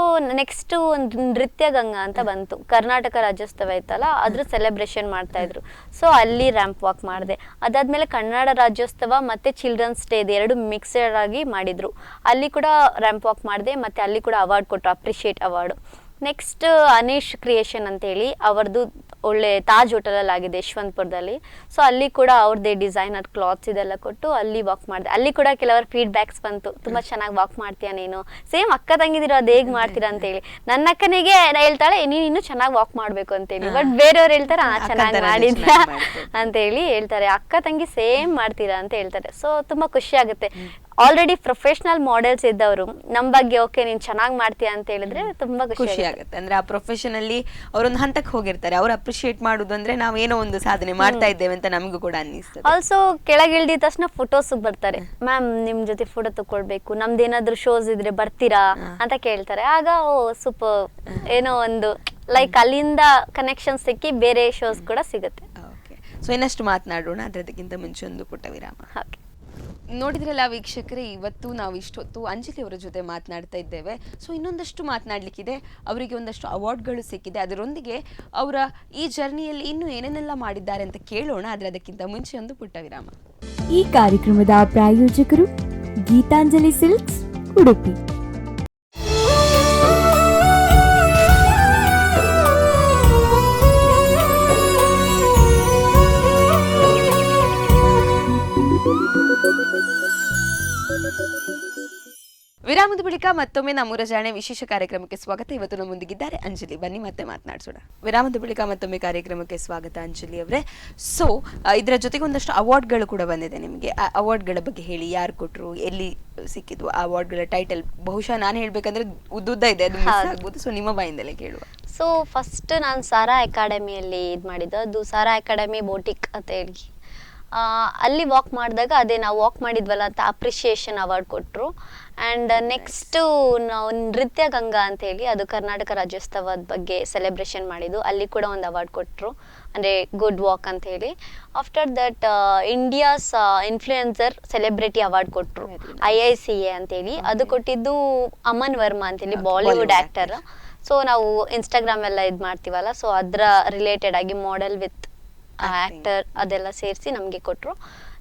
ನೆಕ್ಸ್ಟ್ ಒಂದು ನೃತ್ಯ ಗಂಗಾ ಅಂತ ಬಂತು. ಕರ್ನಾಟಕ ರಾಜ್ಯೋತ್ಸವ ಇತ್ತಲ್ಲ ಅದ್ರ ಸೆಲೆಬ್ರೇಷನ್ ಮಾಡ್ತಾ ಇದ್ರು. ಸೊ ಅಲ್ಲಿ ರ್ಯಾಂಪ್ ವಾಕ್ ಮಾಡಿದೆ. ಅದಾದ್ಮೇಲೆ ಕನ್ನಡ ರಾಜ್ಯೋತ್ಸವ ಮತ್ತೆ ಚಿಲ್ಡ್ರನ್ಸ್ ಡೇ ಎರಡು ಮಿಕ್ಸಡ್ ಆಗಿ ಮಾಡಿದ್ರು. ಅಲ್ಲಿ ಕೂಡ ರ್ಯಾಂಪ್ ವಾಕ್ ಮಾಡಿದೆ ಮತ್ತೆ ಅಲ್ಲಿ ಕೂಡ ಅವಾರ್ಡ್ ಕೊಟ್ಟರು appreciate award next Anish creation ಅಂತೇಳಿ ಅವ್ರದ್ದು ಒಳ್ಳೆ ತಾಜ್ ಹೋಟೆಲಲ್ಲಿ ಆಗಿದೆ ಯಶವಂತಪುರದಲ್ಲಿ. ಸೊ ಅಲ್ಲಿ ಕೂಡ ಅವ್ರದ್ದೇ ಡಿಸೈನರ್ ಕ್ಲಾತ್ಸ್ ಇದೆಲ್ಲ ಕೊಟ್ಟು ಅಲ್ಲಿ ವಾಕ್ ಮಾಡಿದೆ. ಅಲ್ಲಿ ಕೂಡ ಕೆಲವರು ಫೀಡ್ಬ್ಯಾಕ್ಸ್ ಬಂತು. ತುಂಬಾ ಚೆನ್ನಾಗಿ ವಾಕ್ ಮಾಡ್ತೀಯ ನೀನು? ಸೇಮ್ ಅಕ್ಕ ತಂಗಿದಿರೋ ಅದು ಹೇಗೆ ಮಾಡ್ತೀರಾ? ಅಂತೇಳಿ. ನನ್ನ ಅಕ್ಕನಿಗೆ ಹೇಳ್ತಾಳೆ ನೀನು ಇನ್ನೂ ಚೆನ್ನಾಗಿ ವಾಕ್ ಮಾಡ್ಬೇಕು ಅಂತೇಳಿ. ಬಟ್ ಬೇರೆಯವ್ರು ಹೇಳ್ತಾರೆ ಆ ಚೆನ್ನಾಗಿ ಮಾಡಿದ ಅಂತ ಹೇಳಿ ಹೇಳ್ತಾರೆ. ಅಕ್ಕ ತಂಗಿ ಸೇಮ್ ಮಾಡ್ತೀರಾ? ಅಂತ ಹೇಳ್ತಾರೆ. ಸೊ ತುಂಬಾ ಖುಷಿ ಆಗುತ್ತೆ. ಆಲ್ರೆಡಿ ಪ್ರೊಫೆಷನಲ್ ಮಾಡೆಲ್ಸ್ ಇದ್ದವರು ನಮ್ ಬಗ್ಗೆ ಓಕೆ ನೀನ್ ಚೆನ್ನಾಗಿ ಮಾಡ್ತೀಯ ಅಂತ ಹೇಳಿದ್ರೆ ತುಂಬಾ ಖುಷಿ ಆಗುತ್ತೆ. ಅಂದ್ರೆ ಆ ಪ್ರೊಫೆಷನ್ ಅಲ್ಲಿ ಅವರೊಂದು ಹಂತಕ್ಕೆ ಹೋಗಿರ್ತಾರೆ. ಅವ್ರು ಅಪ್ರಿಶಿಯೇಟ್ ಮಾಡುದು ಅಂದ್ರೆ ನಾವ್ ಏನೋ ಒಂದು ಸಾಧನೆ ಮಾಡ್ತಾ ಇದ್ದೇವೆ ಅಂತ ನಮಗೂ ಕೂಡ ಅನ್ನಿಸ್ತದೆ. ಆಲ್ಸೋ ಕೆಳಗಿಳಿದ ತಕ್ಷಣ ಫೋಟೋಸ್ ಬರ್ತಾರೆ. ಮ್ಯಾಮ್ ನಿಮ್ ಜೊತೆ ಫೋಟೋ ತಕೊಳ್ಬೇಕು. ಏನಾದ್ರು ಶೋಸ್ ಇದ್ರೆ ಬರ್ತೀರಾ? ಅಂತ ಕೇಳ್ತಾರೆ. ಆಗ ಓ ಸೂಪರ್ ಏನೋ ಒಂದು ಲೈಕ್ ಅಲ್ಲಿಂದ ಕನೆಕ್ಷನ್ ಸಿಕ್ಕಿ ಬೇರೆ ಶೋಸ್ ಕೂಡ ಸಿಗುತ್ತೆ. ಓಕೆ ಸೊ ಇನ್ನಷ್ಟು ಮಾತನಾಡೋಣ. ಅದಕ್ಕಿಂತ ಮುಂಚೆ ಒಂದು ಪುಟ್ಟ ವಿರಾಮ. ಓಕೆ ನೋಡಿದ್ರಲ್ಲ ವೀಕ್ಷಕರೇ, ಇವತ್ತು ನಾವು ಇಷ್ಟೊತ್ತು ಅಂಜಲಿ ಅವರ ಜೊತೆ ಮಾತನಾಡ್ತಾ ಇದ್ದೇವೆ. ಸೊ ಇನ್ನೊಂದಷ್ಟು ಮಾತನಾಡಲಿಕ್ಕಿದೆ. ಅವರಿಗೆ ಒಂದಷ್ಟು ಅವಾರ್ಡ್ಗಳು ಸಿಕ್ಕಿದೆ. ಅದರೊಂದಿಗೆ ಅವರ ಈ ಜರ್ನಿಯಲ್ಲಿ ಇನ್ನೂ ಏನೇನೆಲ್ಲ ಮಾಡಿದ್ದಾರೆ ಅಂತ ಕೇಳೋಣ. ಆದರೆ ಅದಕ್ಕಿಂತ ಮುಂಚೆ ಒಂದು ಪುಟ್ಟ ವಿರಾಮ. ಈ ಕಾರ್ಯಕ್ರಮದ ಪ್ರಾಯೋಜಕರು ಗೀತಾಂಜಲಿ ಸಿಲ್ಕ್ಸ್, ಉಡುಪಿ. ವಿರಾಮದ ಬಳಿಕ ಮತ್ತೊಮ್ಮೆ ನಮ್ಮೂರ ಜಾಣೆ ವಿಶೇಷ ಕಾರ್ಯಕ್ರಮಕ್ಕೆ ಸ್ವಾಗತ. ಇವತ್ತು ನಮ್ಮೊಂದಿಗಿದ್ದಾರೆ ಅಂಜಲಿ. ಬನ್ನಿ ಮತ್ತೆ ಮಾತನಾಡಿಸೋಣ. ವಿರಾಮದ ಬಳಿಕ ಮತ್ತೊಮ್ಮೆ ಕಾರ್ಯಕ್ರಮಕ್ಕೆ ಸ್ವಾಗತ ಅಂಜಲಿ ಅವರೇ. ಸೊ ಇದರ ಜೊತೆಗೆ ಒಂದಷ್ಟು ಅವಾರ್ಡ್ಗಳು ಕೂಡ ಬಂದಿದೆ ನಿಮಗೆ. ಆ ಅವಾರ್ಡ್ಗಳ ಬಗ್ಗೆ ಹೇಳಿ ಯಾರು ಕೊಟ್ಟರು ಎಲ್ಲಿ ಸಿಕ್ಕಿದ್ವು ಆ ಅವಾರ್ಡ್ಗಳ ಟೈಟಲ್ ಬಹುಶಃ ನಾನು ಹೇಳ್ಬೇಕಂದ್ರೆ ಉದ್ದುದ್ದ ಇದೆ ಅದು. ಆಗ್ಬೋದು. ಸೊ ನಿಮ್ಮ ಬಾಯಿಂದಲೇ ಕೇಳುವ. ಸೊ ಫಸ್ಟ್ ನಾನು ಸಾರಾ ಅಕಾಡೆಮಿಯಲ್ಲಿ ಇದು ಮಾಡಿದ್ದು. ಅದು ಸಾರಾ ಅಕಾಡೆಮಿ ಬೋಟಿಕ್ ಅಂತ ಹೇಳಿ ಅಲ್ಲಿ ವಾಕ್ ಮಾಡಿದಾಗ ಅದೇ ನಾವು ವಾಕ್ ಮಾಡಿದ್ವಲ್ಲ ಅಂತ ಅಪ್ರಿಷಿಯೇಷನ್ ಅವಾರ್ಡ್ ಕೊಟ್ಟರು ಆ್ಯಂಡ್ ನೆಕ್ಸ್ಟು ನಾವು ನೃತ್ಯ ಗಂಗಾ ಅಂತ ಹೇಳಿ ಅದು ಕರ್ನಾಟಕ ರಾಜ್ಯೋತ್ಸವದ ಬಗ್ಗೆ ಸೆಲೆಬ್ರೇಷನ್ ಮಾಡಿದ್ದು. ಅಲ್ಲಿ ಕೂಡ ಒಂದು ಅವಾರ್ಡ್ ಕೊಟ್ಟರು ಅಂದರೆ ಗುಡ್ ವಾಕ್ ಅಂತ ಹೇಳಿ. After that India's influencer celebrity award ಕೊಟ್ಟರು. ಐ ಐ ಸಿ ಎ ಅಂತೇಳಿ ಅದು ಕೊಟ್ಟಿದ್ದು ಅಮನ್ ವರ್ಮಾ ಅಂತೇಳಿ ಬಾಲಿವುಡ್ ಆ್ಯಕ್ಟರ್ ಸೊ ನಾವು ಇನ್ಸ್ಟಾಗ್ರಾಮ್ ಎಲ್ಲ ಇದು ಮಾಡ್ತೀವಲ್ಲ. ಸೊ ಅದರ ರಿಲೇಟೆಡ್ ಆಗಿ ಮಾಡೆಲ್ ವಿತ್ ಆ್ಯಕ್ಟರ್ ಅದೆಲ್ಲ ಸೇರಿಸಿ ನಮಗೆ ಕೊಟ್ಟರು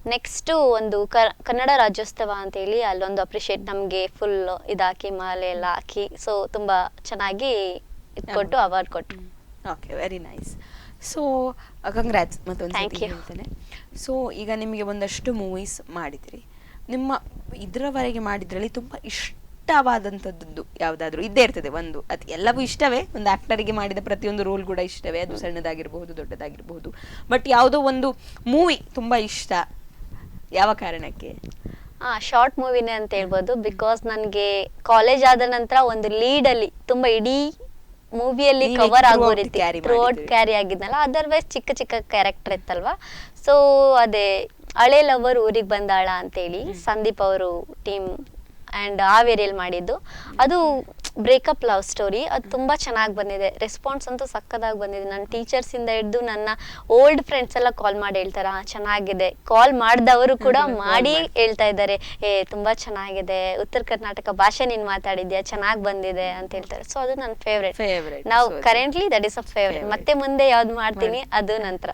ನೆಕ್ಸ್ಟು ಒಂದು ಕನ್ನಡ ರಾಜ್ಯೋತ್ಸವ ಅಂತೇಳಿ ಅಲ್ಲೊಂದು ಅಪ್ರಿಷಿಯೇಟ್ ನಮಗೆ ಫುಲ್ ಇದಾಕಿ ಮಾಲೆ ಎಲ್ಲ ಹಾಕಿ ಸೊ ತುಂಬ ಚೆನ್ನಾಗಿ ಇದು ಕೊಟ್ಟು ಅವಾರ್ಡ್ ಕೊಟ್ಟರು okay very nice so congrats ಮತ್ತೊಂದು ಥ್ಯಾಂಕ್ ಯು. ಹೇಳ್ತೇನೆ. ಸೊ ಈಗ ನಿಮಗೆ ಒಂದಷ್ಟು ಮೂವೀಸ್ ಮಾಡಿದಿರಿ. ನಿಮ್ಮ ಇದರವರೆಗೆ ಮಾಡಿದ್ರಲ್ಲಿ ತುಂಬ ಇಷ್ಟವಾದಂಥದ್ದು ಯಾವುದಾದ್ರೂ ಇದ್ದೇ ಇರ್ತದೆ ಒಂದು. ಅದು ಎಲ್ಲವೂ ಇಷ್ಟವೇ. ಒಂದು ಆ್ಯಕ್ಟರಿಗೆ ಮಾಡಿದ ಪ್ರತಿಯೊಂದು ರೋಲ್ ಕೂಡ ಇಷ್ಟವೇ. ಅದು ಸಣ್ಣದಾಗಿರಬಹುದು ದೊಡ್ಡದಾಗಿರಬಹುದು. ಬಟ್ ಯಾವುದೋ ಒಂದು ಮೂವಿ ತುಂಬ ಇಷ್ಟ. ಯಾವ ಕಾರಣಕ್ಕೆ? ಹಾಂ ಶಾರ್ಟ್ ಮೂವಿನೇ ಅಂತ ಹೇಳ್ಬೋದು. ಬಿಕಾಸ್ ನನಗೆ ಕಾಲೇಜ್ ಆದ ನಂತರ ಒಂದು ಲೀಡಲ್ಲಿ ತುಂಬ ಇಡೀ ಮೂವಿಯಲ್ಲಿ ಕವರ್ ಆಗೋ ರೀತಿ ರೋಡ್ ಕ್ಯಾರಿ ಆಗಿದ್ನಲ್ಲ. ಅದರ್ವೈಸ್ ಚಿಕ್ಕ ಚಿಕ್ಕ ಕ್ಯಾರೆಕ್ಟರ್ ಇತ್ತಲ್ವಾ? ಸೊ ಅದೇ ಹಳೆ ಲವರ್ ಊರಿಗೆ ಬಂದಾಳ ಅಂತೇಳಿ ಸಂದೀಪ್ ಅವರು ಟೀಮ್ ಆ್ಯಂಡ್ ಹಾವೇರಿಯಲ್ಲಿ ಮಾಡಿದ್ದು. ಅದು ಬ್ರೇಕಪ್ ಲವ್ ಸ್ಟೋರಿ ಅದು ತುಂಬ ಚೆನ್ನಾಗಿ ಬಂದಿದೆ. ರೆಸ್ಪಾನ್ಸ್ ಅಂತೂ ಸಕ್ಕದಾಗಿ ಬಂದಿದೆ. ನನ್ನ ಟೀಚರ್ಸಿಂದ ಹಿಡಿದು ನನ್ನ ಓಲ್ಡ್ ಫ್ರೆಂಡ್ಸ್ ಎಲ್ಲ ಕಾಲ್ ಮಾಡಿ ಹೇಳ್ತಾರೆ "ಆ, ಚೆನ್ನಾಗಿದೆ. ಕಾಲ್ ಮಾಡಿದವರು ಕೂಡ ಮಾಡಿ. ಹೇಳ್ತಾ ಇದ್ದಾರೆ. ಏ ತುಂಬಾ ಚೆನ್ನಾಗಿದೆ. ಉತ್ತರ ಕರ್ನಾಟಕ ಭಾಷೆ ನೀನು ಮಾತಾಡಿದ್ಯಾ? ಚೆನ್ನಾಗಿ ಬಂದಿದೆ. ಅಂತ ಹೇಳ್ತಾರೆ. ಸೊ ಅದು ನನ್ನ ಫೇವ್ರೆಟ್. ನಾವು currently that is a favourite ಮತ್ತೆ ಮುಂದೆ ಯಾವ್ದು ಮಾಡ್ತೀನಿ? ಅದು ನಂತರ.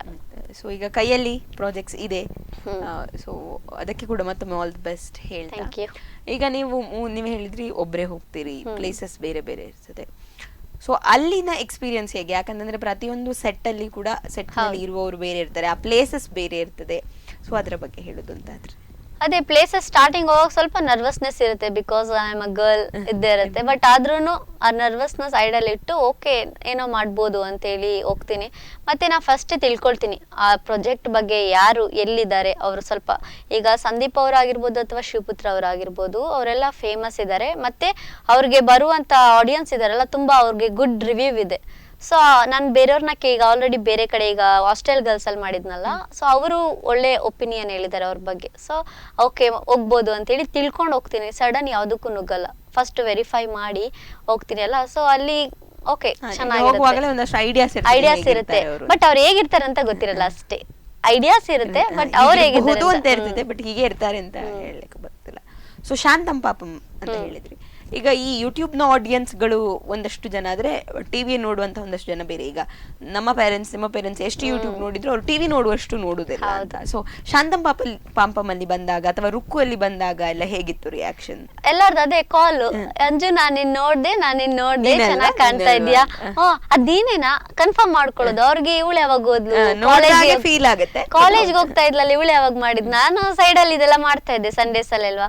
ಸೊ ಈಗ ಕೈಯಲ್ಲಿ ಪ್ರಾಜೆಕ್ಟ್ಸ್ ಇದೆ. ಸೊ ಅದಕ್ಕೆ ಕೂಡ ಮತ್ತೊಮ್ಮೆ ಆಲ್ ದಿ ಬೆಸ್ಟ್ ಹೇಳ್ತಾ. ಈಗ ನೀವು ನೀವು ಹೇಳಿದ್ರಿ ಒಬ್ಬರೇ ಹೋಗ್ತೀರಿ. ಪ್ಲೇಸಸ್ ಬೇರೆ ಬೇರೆ ಇರ್ತದೆ. ಸೊ ಅಲ್ಲಿನ ಎಕ್ಸ್ಪೀರಿಯನ್ಸ್ ಹೇಗೆ? ಯಾಕಂತಂದ್ರೆ ಪ್ರತಿಯೊಂದು ಸೆಟ್ ಅಲ್ಲಿ ಕೂಡ ಸೆಟ್ನಲ್ಲಿ. ಇರುವವರು ಬೇರೆ ಇರ್ತಾರೆ. ಆ ಪ್ಲೇಸಸ್ ಬೇರೆ ಇರ್ತದೆ. ಸೊ ಅದರ ಬಗ್ಗೆ ಹೇಳುದು ಅಂತಾದ್ರೆ ಅದೇ ಪ್ಲೇಸಸ್ ಸ್ಟಾರ್ಟಿಂಗ್ ಹೋಗೋಕೆ ಸ್ವಲ್ಪ ನರ್ವಸ್ನೆಸ್ ಇರುತ್ತೆ because I am a girl ಇದ್ದೇ ಇರುತ್ತೆ. ಬಟ್ ಆದ್ರೂ ಆ ನರ್ವಸ್ನೆಸ್ ಐಡಲ್ ಇಟ್ಟು ಓಕೆ ಏನೋ ಮಾಡ್ಬೋದು ಅಂತೇಳಿ ಹೋಗ್ತೀನಿ. ಮತ್ತೆ ನಾ ಫಸ್ಟ್ ತಿಳ್ಕೊಳ್ತೀನಿ ಆ ಪ್ರೊಜೆಕ್ಟ್ ಬಗ್ಗೆ ಯಾರು ಎಲ್ಲಿದ್ದಾರೆ? ಅವರು ಸ್ವಲ್ಪ ಈಗ ಸಂದೀಪ್ ಅವರಾಗಿರ್ಬೋದು ಅಥವಾ ಶಿವಪುತ್ರ ಅವರಾಗಿರ್ಬೋದು ಅವರೆಲ್ಲ ಫೇಮಸ್ ಇದ್ದಾರೆ. ಮತ್ತೆ ಅವ್ರಿಗೆ ಬರುವಂತ ಆಡಿಯನ್ಸ್ ಇದಾರಲ್ಲ ತುಂಬಾ ಅವ್ರಿಗೆ ಗುಡ್ ರಿವ್ಯೂ ಇದೆ. ಸೊ ನಾನು ಬೇರೆಯವ್ರನ್ನ ಈಗ ಆಲ್ರೆಡಿ ಬೇರೆ ಕಡೆ ಈಗ ಹಾಸ್ಟೆಲ್ ಗರ್ಲ್ಸ್ ಅಲ್ಲಿ ಮಾಡಿದ್ನಲ್ಲ ಸೊ ಅವರು ಒಳ್ಳೆ ಒಪಿನಿಯನ್ ಹೇಳಿದ್ದಾರೆ ಅವ್ರ ಬಗ್ಗೆ. ಸೊ ಓಕೆ ಹೋಗ್ಬೋದು ಅಂತೇಳಿ ತಿಳ್ಕೊಂಡು ಹೋಗ್ತೀನಿ. ಸಡನ್ ಯಾವುದಕ್ಕೂ ನುಗ್ಗಲ್ಲ. ಫಸ್ಟ್ ವೆರಿಫೈ ಮಾಡಿ ಹೋಗ್ತೀನಿ ಅಲ್ಲ. ಸೊ ಅಲ್ಲಿ ಓಕೆ ಚೆನ್ನಾಗಿರುತ್ತೆ. ಐಡಿಯಾಸ್ ಇರುತ್ತೆ. ಬಟ್ ಅವ್ರು ಹೇಗಿರ್ತಾರೆ ಅಂತ ಗೊತ್ತಿರಲ್ಲ ಅಷ್ಟೇ. ಐಡಿಯಾಸ್ ಇರುತ್ತೆ ಬಟ್ ಅವ್ರು ಹೇಗಿರ್ಬಹುದು ಅಂತ ಹೇಗಿರ್ತಾರೆ ಇರ್ತದೆ ಬಟ್ ಹೀಗೆ ಇರ್ತಾರೆ ಅಂತ ಹೇಳಲಿಕ್ಕೆ ಬರ್ತಿಲ್ಲ. ಸೊ ಶಾಂತಂ ಪಾಪಂ ಅಂತ ಹೇಳಿದ್ರಿ. ಈಗ ಈ ಯೂಟ್ಯೂಬ್ನ ಆಡಿಯನ್ಸ್ಗಳು ಒಂದಷ್ಟು ಜನ ಆದ್ರೆ ಟಿವಿ ನೋಡುವಂತ ಒಂದಷ್ಟು ಜನ ಬೇರೆ. ಈಗ ನಮ್ಮ ಪೇರೆಂಟ್ಸ್ ನಿಮ್ಮ ಪೇರೆಂಟ್ಸ್ ಎಷ್ಟು ಯೂಟ್ಯೂಬ್ ನೋಡಿದ್ರು ಅವ್ರು ಟಿವಿ ನೋಡುವಷ್ಟು ನೋಡುದಿಲ್ಲ ಅಂತ. ಸೊ ಶಾಂತಂ ಪಾಪ ಪಾಂಪಮ್ ಅಲ್ಲಿ ಬಂದಾಗ ಅಥವಾ ರುಕ್ಕು ಅಲ್ಲಿ ಬಂದಾಗ ಎಲ್ಲ ಹೇಗಿತ್ತು ರಿಯಾಕ್ಷನ್ ಎಲ್ಲಾರ್ದು ಅದೇ ಕಾಲ್ ಅಂಜು ನಾನು ನಿನ್ ನೋಡ್ದೆ ನಾನಿನ್ ನಿನ್ ನೋಡ್ದೆ ಚೆನ್ನಾಗಿ ಕಾಣ್ತಾ ಇದೆಯಾ ಇದ್ಯಾ ಹ್ಮ್ ಅದ್ ನೀನೇನಾ ಕನ್ಫರ್ಮ್ ಮಾಡ್ಕೊಳ್ಳೋದು. ಅವ್ರಿಗೆ ಇವಳು ಯಾವಾಗ ಓದ್ಲು? ಫೀಲ್ ಆಗುತ್ತೆ. ಕಾಲೇಜ್ಗೆ ಹೋಗ್ತಾ ಇದ್ಲಲ್ಲ ಇವಳು ಯಾವಾಗ ಮಾಡಿದ್ ನಾನು ಸೈಡ್ ಅಲ್ಲಿ ಇದೆಲ್ಲ ಮಾಡ್ತಾ ಇದ್ದೆ ಸಂಡೇಸ್ ಅಲ್ಲಿ ಅಲ್ವಾ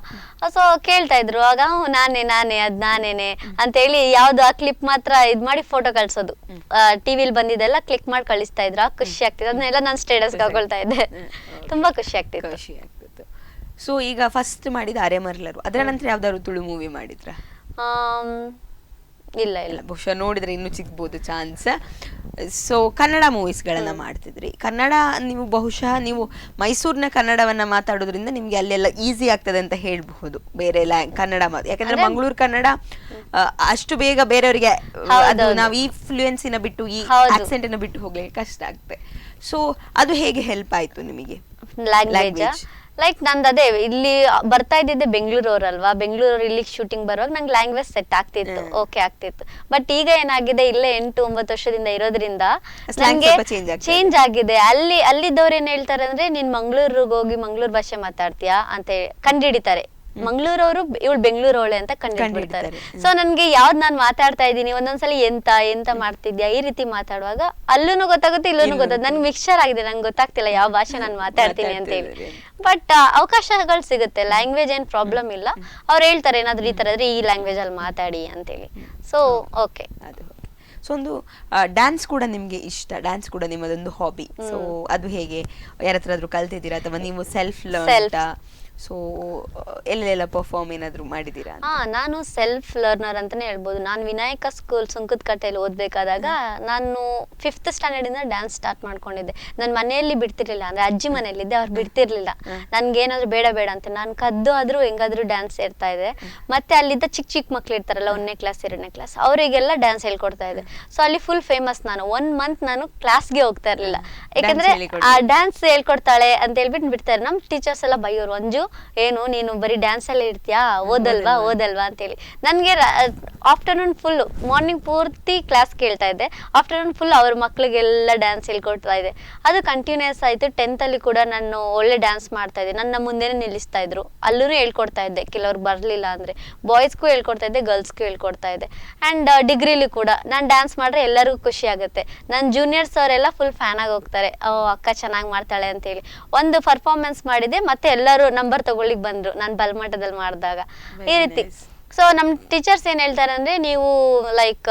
ಸೊ ಕೇಳ್ತಾ ಇದ್ರು. ಆಗ ನಾನೇ ನಾನೇ ನಾನೇ ಅದ್ ನಾನೇನೆ ಅಂತೇಳಿ ಯಾವ್ದು ಆ ಕ್ಲಿಪ್ ಮಾತ್ರ ಇದ್ ಮಾಡಿ ಫೋಟೋ ಕಳ್ಸೋದು. ಟಿವಿಲಿ ಬಂದಿದ್ದೆಲ್ಲ ಕ್ಲಿಕ್ ಮಾಡಿ ಕಳಿಸ್ತಾ ಇದ್ರು. ಖುಷಿ ಆಗ್ತಿತ್ತು. ಅದನ್ನೆಲ್ಲ ನಾನು ಸ್ಟೇಟಸ್ ಹಾಕೊಳ್ತಾ ಇದ್ದೆ. ತುಂಬಾ ಖುಷಿ ಆಗ್ತಿತ್ತು. ಖುಷಿ ಆಗ್ತಿತ್ತು. ಸೊ ಈಗ ಫಸ್ಟ್ ಮಾಡಿದ ಅರೆ ಮರ್ಲರು. ಅದರ ನಂತರ ಯಾವ್ದಾದ್ರು ತುಳು ಮೂವಿ ಮಾಡಿದ್ರ? ಇಲ್ಲ ಇಲ್ಲ. ಬಹುಶಃ ನೋಡಿದ್ರೆ ಇನ್ನೂ ಸಿಗ್ಬೋದು ಚಾನ್ಸ್ ಸೊ ಕನ್ನಡ ಮೂವೀಸ್ಗಳನ್ನ ಮಾಡ್ತಿದ್ರಿ. ಕನ್ನಡ ನೀವು ಬಹುಶಃ ನೀವು ಮೈಸೂರಿನ ಕನ್ನಡವನ್ನ ಮಾತಾಡೋದ್ರಿಂದ ನಿಮ್ಗೆ ಅಲ್ಲೆಲ್ಲ ಈಸಿ ಆಗ್ತದೆ ಅಂತ ಹೇಳ್ಬಹುದು. ಬೇರೆ ಕನ್ನಡ ಮಾತು ಯಾಕಂದ್ರೆ ಮಂಗಳೂರು ಕನ್ನಡ ಅಷ್ಟು ಬೇಗ ಬೇರೆಯವರಿಗೆ ಅದು. ನಾವು ಈ ಫ್ಲೂಯೆನ್ಸಿನ ಬಿಟ್ಟು ಈ. ಆಕ್ಸೆಂಟ್ ಬಿಟ್ಟು ಹೋಗ್ಲಿಕ್ಕೆ ಕಷ್ಟ ಆಗ್ತದೆ. ಸೊ ಅದು ಹೇಗೆ ಹೆಲ್ಪ್ ಆಯ್ತು ನಿಮಗೆ? ಲ್ಯಾಂಗ್ವೇಜ್. ಲೈಕ್ ನಂದು ಅದೇ ಇಲ್ಲಿ ಬರ್ತಾ ಇದ್ದಿದ್ದೆ ಬೆಂಗಳೂರವ್ರಲ್ವಾ? ಬೆಂಗಳೂರು ಇಲ್ಲಿ ಶೂಟಿಂಗ್ ಬರುವಾಗ ನಂಗೆ ಲ್ಯಾಂಗ್ವೇಜ್ ಸೆಟ್ ಆಗ್ತಿತ್ತು. ಓಕೆ ಆಗ್ತಿತ್ತು. ಬಟ್ ಈಗ ಏನಾಗಿದೆ ಇಲ್ಲೇ ಎಂಟು ಒಂಬತ್ತು ವರ್ಷದಿಂದ ಇರೋದ್ರಿಂದ ನಂಗೆ. ಚೇಂಜ್ ಆಗಿದೆ. ಅಲ್ಲಿ ಅಲ್ಲಿದ್ದವ್ರು ಏನ್ ಹೇಳ್ತಾರೆ ಅಂದ್ರೆ ನೀನ್ ಮಂಗಳೂರಿಗೆ ಹೋಗಿ ಮಂಗಳೂರು ಭಾಷೆ ಮಾತಾಡ್ತೀಯಾ? ಅಂತ ಹೇಳಿ ಕಂಡಿಡಿತಾರೆ ಮಂಗಳೂರವರು ಇವಳು ಬೆಂಗಳೂರವಳೆ ಅಂತ ಕಂಡುಬಿಡ್ತಾರೆ. ಸೊ ನನ್ಗೆ ಯಾವ್ದು ನಾನು ಮಾತಾಡ್ತಾ ಇದ್ದೀನಿ ಒಂದೊಂದ್ಸಲಿ ಎಂತ ಎಂತ ಮಾಡ್ತಿದ್ಯಾ ಈ ರೀತಿ ಮಾತಾಡುವಾಗ ಅಲ್ಲೂ ಗೊತ್ತಾಗುತ್ತೆ ಇಲ್ಲೂ ಗೊತ್ತಾಗುತ್ತೆ. ನನ್ಗೆ ಮಿಕ್ಸ್ಚರ್ ಆಗಿದೆ ನಂಗೆ ಗೊತ್ತಾಗ್ತಿಲ್ಲ ಯಾವ ಭಾಷೆ ನಾನು ಮಾತಾಡ್ತೀನಿ ಅಂತ ಹೇಳಿ ಬಟ್ ಅವಕಾಶಗಳು ಸಿಗುತ್ತೆ ಲ್ಯಾಂಗ್ವೇಜ್ ಏನ್ ಪ್ರಾಬ್ಲಮ್ ಇಲ್ಲ. ಅವ್ರು ಹೇಳ್ತಾರೆ ಏನಾದ್ರು ಈ ತರ ಆದ್ರೆ ಈ ಲ್ಯಾಂಗ್ವೇಜ್ ಅಲ್ಲಿ ಮಾತಾಡಿ ಅಂತೇಳಿ ಸೊ ಓಕೆ ಅದು ಸೊ ಒಂದು ಡ್ಯಾನ್ಸ್ ಕೂಡ ನಿಮ್ಗೆ ಇಷ್ಟ ಡ್ಯಾನ್ಸ್ ಕೂಡ ನಿಮ್ಮದೊಂದು ಹಾಬಿ ಸೊ ಅದು ಹೇಗೆ? ಯಾರತ್ರ ಆದ್ರೂ ಕಲ್ತಿದ್ದೀರಾ ಅಥವಾ ನೀವು ಸೆಲ್ಫ್ ಲರ್ನ್ ಲರ್ನ್ ಸೊ ಎಲ್ಲೆಲ್ಲ ಪರ್ಫಾರ್ಮ್ ಏನಾದ್ರು ಮಾಡಿದ್ದೀರಾ? ಹಾ ನಾನು ಸೆಲ್ಫ್ ಲರ್ನರ್ ಅಂತಾನೆ ಹೇಳ್ಬೋದು. ನಾನು ವಿನಾಯಕ ಸ್ಕೂಲ್ ಸುಂಕದಕಟ್ಟೆಯಲ್ಲಿ ಓದ್ಬೇಕಾದಾಗ ನಾನು ಫಿಫ್ತ್ ಸ್ಟ್ಯಾಂಡರ್ಡ್ ಇಂದ ಡ್ಯಾನ್ಸ್ ಸ್ಟಾರ್ಟ್ ಮಾಡ್ಕೊಂಡಿದ್ದೆ. ನನ್ನ ಮನೆಯಲ್ಲಿ ಬಿಡ್ತಿರ್ಲಿಲ್ಲ ಅಂದ್ರೆ ಅಜ್ಜಿ ಮನೆಯಲ್ಲಿದ್ದೆ ಅವ್ರು ಬಿಡ್ತಿರ್ಲಿಲ್ಲ. ನನ್ಗೆ ಏನಾದ್ರು ಬೇಡ ಬೇಡ ಅಂತ ನಾನು ಕದ್ದು ಆದ್ರೂ ಹೆಂಗಾದ್ರೂ ಡ್ಯಾನ್ಸ್ ಸೇರ್ತಾ ಇದೆ ಮತ್ತೆ ಅಲ್ಲಿದ್ದ ಚಿಕ್ಕ ಚಿಕ್ಕ ಮಕ್ಳು ಇರ್ತಾರಲ್ಲ ಒಂದನೇ ಕ್ಲಾಸ್ ಎರಡನೇ ಕ್ಲಾಸ್ ಅವರಿಗೆಲ್ಲ ಡ್ಯಾನ್ಸ್ ಹೇಳ್ಕೊಡ್ತಾ ಇದೆ ಸೊ ಅಲ್ಲಿ ಫುಲ್ ಫೇಮಸ್ ನಾನು. ಒನ್ ಮಂತ್ ನಾನು ಕ್ಲಾಸ್ಗೆ ಹೋಗ್ತಾ ಇರ್ಲಿಲ್ಲ. ಯಾಕಂದ್ರೆ ಆ ಡ್ಯಾನ್ಸ್ ಹೇಳ್ಕೊಡ್ತಾಳೆ ಅಂತ ಹೇಳ್ಬಿಟ್ಟು ಬಿಡ್ತಾರೆ ನಮ್ ಟೀಚರ್ಸ್ ಎಲ್ಲ ಬೈಯೋರು ಅಂಜು ಏನು ನೀನು ಬರೀ ಡ್ಯಾನ್ಸ್ ಅಲ್ಲೇ ಇರ್ತೀಯಾ? ಓದಲ್ವಾ? ಓದಲ್ವಾ ಅಂತೇಳಿ. ನನಗೆ ಆಫ್ಟರ್ನೂನ್ ಫುಲ್ ಮಾರ್ನಿಂಗ್ ಪೂರ್ತಿ ಕ್ಲಾಸ್ ಕೇಳ್ತಾ ಇದ್ದೆ. ಆಫ್ಟರ್ನೂನ್ ಫುಲ್ ಅವ್ರ ಮಕ್ಳಿಗೆಲ್ಲ ಡ್ಯಾನ್ಸ್ ಹೇಳ್ಕೊಡ್ತಾ ಇದೆ ಅದು ಕಂಟಿನ್ಯೂಸ್ ಆಯ್ತು. ಟೆಂತ್ ಅಲ್ಲಿ ಕೂಡ ನಾನು ಒಳ್ಳೆ ಡ್ಯಾನ್ಸ್ ಮಾಡ್ತಾ ಇದ್ದೆ. ನನ್ನ ಮುಂದೆನೇ ನಿಲ್ಲಿಸ್ತಾ ಇದ್ರು. ಅಲ್ಲೂ ಹೇಳ್ಕೊಡ್ತಾ ಇದ್ದೆ. ಕೆಲವ್ರು ಬರ್ಲಿಲ್ಲ ಅಂದ್ರೆ. ಬಾಯ್ಸ್ಗೂ ಹೇಳ್ಕೊಡ್ತಾ ಇದ್ದೆ ಗರ್ಲ್ಸ್ಗೂ ಹೇಳ್ಕೊಡ್ತಾ ಇದ್ದೆ. ಅಂಡ್ ಡಿಗ್ರಿಲಿ ಕೂಡ ನಾನು ಡ್ಯಾನ್ಸ್ ಮಾಡಿದ್ರೆ ಎಲ್ಲರಿಗೂ ಖುಷಿ ಆಗುತ್ತೆ. ನನ್ನ ಜೂನಿಯರ್ಸ್ ಅವರೆಲ್ಲ ಫುಲ್ ಫ್ಯಾನ್ ಆಗಿ ಹೋಗ್ತಾರೆ. ಓ ಅಕ್ಕ ಚೆನ್ನಾಗಿ ಮಾಡ್ತಾಳೆ ಅಂತೇಳಿ. ಒಂದು ಪರ್ಫಾರ್ಮೆನ್ಸ್ ಮಾಡಿದೆ ಮತ್ತೆ ಎಲ್ಲರೂ ನಂಬರ್ ತಗೊಳ್ಳಿಕ್ ಬಂದ್ರು ನಾನು ಬಲ್ಮಠದಲ್ಲಿ ಮಾಡಿದಾಗ. ಈ ರೀತಿ. ಸೊ ನಮ್ಮ ಟೀಚರ್ಸ್ ಏನ್ ಹೇಳ್ತಾರೆ ಅಂದ್ರೆ ನೀವು ಲೈಕ್